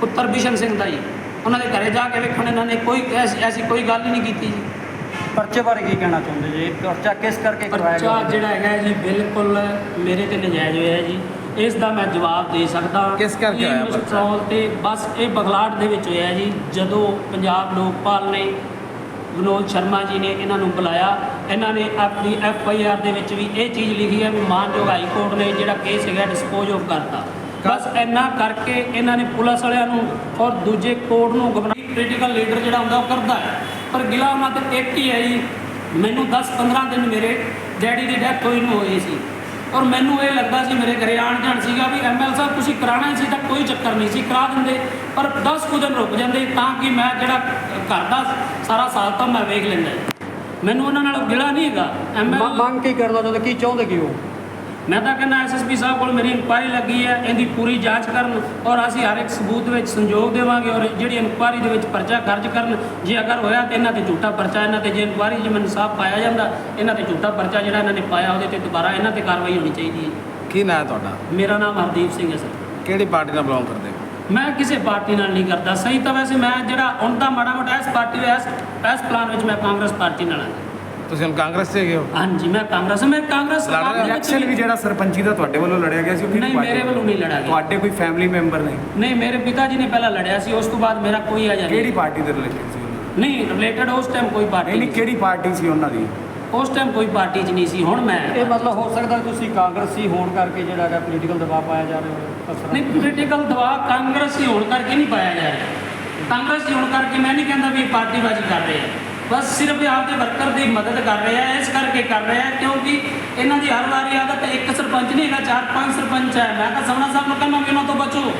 D: ਪੁੱਤਰ ਬਿਸ਼ਨ ਸਿੰਘ ਦਾ ਜੀ। ਉਹਨਾਂ ਦੇ ਘਰੇ ਜਾ ਕੇ ਵੇਖਣ ਇਹਨਾਂ ਨੇ ਕੋਈ ਐਸੀ ਕੋਈ ਗੱਲ ਹੀ ਨਹੀਂ ਕੀਤੀ ਜੀ।
F: ਪਰਚੇ ਬਾਰੇ ਕੀ ਕਹਿਣਾ ਚਾਹੁੰਦੇ ਜੀ? ਪਰਚਾ ਕਿਸ ਕਰਕੇ ਕਰਵਾਇਆ
D: ਪਰਚਾ ਜਿਹੜਾ ਹੈਗਾ ਜੀ ਬਿਲਕੁਲ ਮੇਰੇ ਤੇ ਨਜਾਇਜ਼ ਹੋਇਆ ਜੀ। ਇਸ ਦਾ ਮੈਂ ਜਵਾਬ ਦੇ ਸਕਦਾ।
A: ਕਿਸ ਕਰਕੇ ਹੋਇਆ ਪਰਚਾ?
D: ਮਿਸਟਰੋਲ ਤੇ ਬਸ ਇਹ ਬਗਲਾਟ ਦੇ ਵਿੱਚ ਹੋਇਆ ਜੀ ਜਦੋਂ ਪੰਜਾਬ ਲੋਕਪਾਲ ਨੇ ਵਿਨੋਦ ਸ਼ਰਮਾ ਜੀ ਨੇ ਇਹਨਾਂ ਨੂੰ ਬੁਲਾਇਆ। ਇਹਨਾਂ ਨੇ ਆਪਣੀ ਐਫ ਆਈ ਆਰ ਦੇ ਵਿੱਚ ਵੀ ਇਹ ਚੀਜ਼ ਲਿਖੀ ਹੈ ਵੀ ਮਾਨਯੋਗ ਹਾਈ ਕੋਰਟ ਨੇ ਜਿਹੜਾ ਕੇਸ ਹੈਗਾ ਡਿਸਪੋਜ਼ ਆਫ ਕਰਤਾ। ਬਸ ਇੰਨਾ ਕਰਕੇ ਇਹਨਾਂ ਨੇ ਪੁਲਿਸ ਵਾਲਿਆਂ ਨੂੰ ਔਰ ਦੂਜੇ ਕੋਰਟ ਨੂੰ ਗੁੰਮਰਾਹ ਪੋਲੀਟੀਕਲ ਲੀਡਰ ਜਿਹੜਾ ਹੁੰਦਾ ਉਹ ਕਰਦਾ ਹੈ। ਪਰ ਗਿਲਾ ਉਹਨਾਂ ਤੇ ਇੱਕ ਹੀ ਹੈ ਜੀ ਮੈਨੂੰ 10 15 ਦਿਨ ਮੇਰੇ ਡੈਡੀ ਦੀ ਡੈਥ ਹੋਈ ਨੂੰ ਹੋਈ ਸੀ। ਔਰ ਮੈਨੂੰ ਇਹ ਲੱਗਦਾ ਸੀ ਮੇਰੇ ਘਰੇ ਆਣ ਜਾਣ ਸੀਗਾ ਵੀ ਐਮਐਲ ਸਾਹਿਬ, ਤੁਸੀਂ ਕਰਾਣਾ ਸੀ ਤਾਂ ਕੋਈ ਚੱਕਰ ਨਹੀਂ ਸੀ, ਕਰਾ ਦਿੰਦੇ। ਪਰ 10 ਕੁ ਦਿਨ ਰੁਕ ਜਾਂਦੇ ਤਾਂ ਕਿ ਮੈਂ ਜਿਹੜਾ ਘਰ ਦਾ ਸਾਰਾ ਸਾਲ ਤਾਂ ਮੈਂ ਵੇਖ ਲੈਂਦਾ। ਮੈਨੂੰ ਉਹਨਾਂ ਨਾਲ ਗਿਲਾ ਨਹੀਂ ਹੈਗਾ। ਐਮਐਲ
F: ਮੰਗ ਕੀ ਕਰਨਾ ਚਾਹੁੰਦੇ ਕੀ ਚਾਹੁੰਦੇ ਕੀ ਹੋ?
D: ਮੈਂ ਤਾਂ ਕਹਿੰਦਾ ਐਸਐਸਪੀ ਸਾਹਿਬ ਕੋਲ ਮੇਰੀ ਇਨਕੁਆਇਰੀ ਲੱਗੀ ਹੈ ਇਹਦੀ ਪੂਰੀ ਜਾਂਚ ਕਰਨ ਔਰ ਅਸੀਂ ਹਰ ਇੱਕ ਸਬੂਤ ਵਿੱਚ ਸੰਯੋਗ ਦੇਵਾਂਗੇ ਔਰ ਜਿਹੜੀ ਇਨਕੁਆਇਰੀ ਦੇ ਵਿੱਚ ਪਰਚਾ ਦਰਜ ਕਰਨ ਜੇ ਅਗਰ ਹੋਇਆ ਤੇ ਇਹਨਾਂ ਤੇ ਝੂਠਾ ਪਰਚਾ ਇਹਨਾਂ ਤੇ ਜੇ ਇਨਕੁਆਇਰੀ 'ਚ ਮੈਨੂੰ ਸਾਫ਼ ਪਾਇਆ ਜਾਂਦਾ ਇਹਨਾਂ ਤੇ ਝੂਠਾ ਪਰਚਾ ਜਿਹੜਾ ਇਹਨਾਂ ਨੇ ਪਾਇਆ ਉਹਦੇ ਤੇ ਦੁਬਾਰਾ ਇਹਨਾਂ ਤੇ ਕਾਰਵਾਈ ਹੋਣੀ ਚਾਹੀਦੀ ਹੈ
A: ਕੀ ਨਾਂ ਹੈ ਤੁਹਾਡਾ?
D: ਮੇਰਾ ਨਾਮ ਹਰਦੀਪ ਸਿੰਘ ਹੈ ਸਰ।
A: ਕਿਹੜੀ ਪਾਰਟੀ ਨਾਲ ਬਿਲੋਂਗ ਕਰਦੇ ਹੋ?
D: ਮੈਂ ਕਿਸੇ ਪਾਰਟੀ ਨਾਲ ਨਹੀਂ ਕਰਦਾ। ਸਹੀ ਤਾਂ ਵੈਸੇ ਮੈਂ ਜਿਹੜਾ ਹੁਣ ਤਾਂ ਮਾੜਾ ਮੋਟਾ ਇਸ ਪਾਰਟੀ ਇਸ ਇਸ ਪਲਾਨ ਵਿੱਚ ਮੈਂ ਕਾਂਗਰਸ ਪਾਰਟੀ ਨਾਲ ਹਾਂ।
A: ਤੁਸੀਂ ਹੁਣ ਕਾਂਗਰਸ 'ਚ ਹੈਗੇ ਹੋ?
D: ਹਾਂਜੀ ਮੈਂ ਕਾਂਗਰਸ ਮੈਂ ਕਾਂਗਰਸ
A: ਲੜ ਰਹੇ
E: ਇਲੈਕਸ਼ਨ ਵੀ ਜਿਹੜਾ ਸਰਪੰਚੀ ਦਾ ਤੁਹਾਡੇ ਵੱਲੋਂ ਲੜਿਆ ਗਿਆ ਸੀ ਉਹ ਕਿਹੜੀ
D: ਨਹੀਂ
E: ਪਾਰਟੀ
D: ਮੇਰੇ ਵੱਲੋਂ ਨਹੀਂ ਲੜਿਆ ਗਿਆ।
E: ਤੁਹਾਡੇ ਕੋਈ ਫੈਮਿਲੀ ਮੈਂਬਰ ਨੇ
D: ਨਹੀਂ ਮੇਰੇ ਪਿਤਾ ਜੀ ਨੇ ਪਹਿਲਾਂ ਲੜਿਆ ਸੀ ਉਸ ਤੋਂ ਬਾਅਦ ਮੇਰਾ ਕੋਈ ਆਇਆ
E: ਕਿਹੜੀ
D: ਨਹੀਂ।
E: ਪਾਰਟੀ ਦੇ ਰਿਲੇਟਡ ਸੀ? ਉਹਨਾਂ
D: ਨਹੀਂ ਰਿਲੇਟਡ ਉਸ ਟਾਈਮ ਕੋਈ
E: ਦੀ?
D: ਪਾਰਟੀ
E: ਨਹੀਂ ਨਹੀਂ
D: ਨਹੀਂ
E: ਕਿਹੜੀ ਪਾਰਟੀ ਸੀ ਉਹਨਾਂ ਦੀ?
D: ਉਸ ਟਾਈਮ ਕੋਈ ਪਾਰਟੀ 'ਚ ਨਹੀਂ ਸੀ ਹੁਣ ਮੈਂ।
F: ਇਹ ਮਤਲਬ ਹੋ ਸਕਦਾ ਤੁਸੀਂ ਕਾਂਗਰਸੀ ਹੋਣ ਕਰਕੇ ਜਿਹੜਾ ਹੈਗਾ ਪੋਲੀਟੀਕਲ ਦਬਾਅ ਪਾਇਆ ਜਾ ਰਿਹਾ ਹੋਵੇ ਅਸਰ
D: ਨਹੀਂ ਪੋਲੀਟੀਕਲ ਦਬਾਅ ਕਾਂਗਰਸੀ ਹੋਣ ਕਰਕੇ ਨਹੀਂ ਪਾਇਆ ਜਾ ਰਿਹਾ। ਕਾਂਗਰਸੀ ਹੋਣ ਕਰਕੇ ਮੈਂ ਨਹੀਂ ਕਹਿੰਦਾ ਵੀ ਇਹ ਪਾਰਟੀਬਾਜ਼ੀ ਕਰ ਰਹੇ ਆ। ਬਸ ਸਿਰਫ ਆਪਦੇ ਵਰਕਰ ਦੀ ਮਦਦ ਕਰ ਰਿਹਾ ਆ ਇਸ ਕਰਕੇ ਕਰ ਰਿਹਾ ਆ ਕਿਉਂਕਿ ਇਹਨਾਂ ਦੀ ਹਰ ਵਾਰੀ ਆਦਤ ਇੱਕ ਸਰਪੰਚ ਨਹੀਂ ਹੈਗਾ, ਚਾਰ ਪੰਜ ਸਰਪੰਚ ਹੈ। ਮੈਂ ਤਾਂ ਸਮਣਾ ਸਾਹਿਬ ਨੂੰ ਕਹਿੰਦਾ ਵੀ ਉਹਨਾਂ ਤੋਂ ਬਚੋ।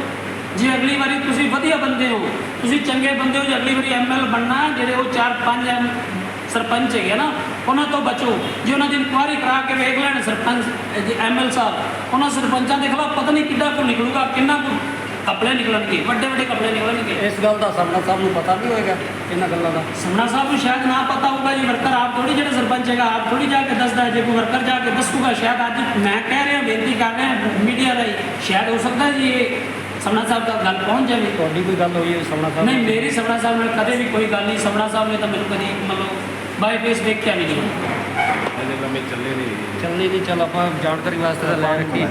D: ਜੇ ਅਗਲੀ ਵਾਰੀ ਤੁਸੀਂ ਵਧੀਆ ਬੰਦੇ ਹੋ, ਤੁਸੀਂ ਚੰਗੇ ਬੰਦੇ ਹੋ, ਜੇ ਅਗਲੀ ਵਾਰੀ ਐਮਐਲ ਬਣਨਾ ਜਿਹੜੇ ਉਹ ਚਾਰ ਪੰਜ ਐਮ ਸਰਪੰਚ ਹੈਗੇ ਨਾ, ਉਹਨਾਂ ਤੋਂ ਬਚੋ। ਜੇ ਉਹਨਾਂ ਦੀ ਇਨਕੁਆਇਰੀ ਕਰਾ ਕੇ ਵੇਖ ਲੈਣ ਸਰਪੰਚ ਜੇ ਐਮਐਲ ਸਾਹਿਬ, ਉਹਨਾਂ ਸਰਪੰਚਾਂ ਦੇ ਖਿਲਾਫ ਪਤਾ ਨਹੀਂ ਕਿੱਦਾਂ ਕੋ ਨਿਕਲੂਗਾ, ਕਿੰਨਾ ਕੁ ਕਪੜੇ ਨਿਕਲਣਗੇ ਵੱਡੇ ਵੱਡੇ ਕਪੜੇ ਨਿਕਲਣਗੇ।
F: ਇਸ ਗੱਲ ਦਾ ਸਰਨਾ ਸਾਹਿਬ ਨੂੰ ਪਤਾ ਨਹੀਂ ਹੋਏਗਾ ਇਹਨਾਂ ਗੱਲਾਂ ਦਾ।
D: ਸਮਣਾ ਸਾਹਿਬ ਨੂੰ ਸ਼ਾਇਦ ਨਾ ਪਤਾ ਹੋਊਗਾ ਜੀ ਵਰਕਰ ਆਪ ਥੋੜੀ ਜਿਹੜਾ ਸਰਪੰਚ ਹੈਗਾ ਆਪ ਥੋੜੀ ਜਾ ਕੇ ਦੱਸਦਾ। ਜੇ ਕੋਈ ਵਰਕਰ ਜਾ ਕੇ ਦੱਸੂਗਾ ਸ਼ਾਇਦ ਅੱਜ ਮੈਂ ਕਹਿ ਰਿਹਾ ਬੇਨਤੀ ਕਰ ਰਿਹਾ ਮੀਡੀਆ ਰਾਹੀਂ ਸ਼ਾਇਦ ਹੋ ਸਕਦਾ ਜੀ ਇਹ ਸਮਣਾ ਸਾਹਿਬ ਦਾ ਗੱਲ ਪਹੁੰਚ ਜਾਵੇ।
F: ਤੁਹਾਡੀ ਕੋਈ ਗੱਲ ਹੋਈ ਹੈ ਸਰਨਾ ਸਾਹਿਬ
D: ਨਹੀਂ? ਮੇਰੀ ਸਮਣਾ ਸਾਹਿਬ ਨਾਲ ਕਦੇ ਵੀ ਕੋਈ ਗੱਲ ਨਹੀਂ ਸਮਣਾ ਸਾਹਿਬ ਨੇ ਤਾਂ ਮੈਨੂੰ ਕਦੀ ਮਤਲਬ ਬਾਈ ਫੇਸ ਵੇਖਿਆ ਵੀ ਨਹੀਂ।
A: ਅਜੇ ਲੰਮੇ ਚੱਲੇ ਨਹੀਂ
F: ਚੱਲਣੀ ਨਹੀਂ ਚੱਲ ਆਪਾਂ ਜਾਣਕਾਰੀ ਵਾਸਤੇ ਤਾਂ ਲੈ ਰੱਖੀ।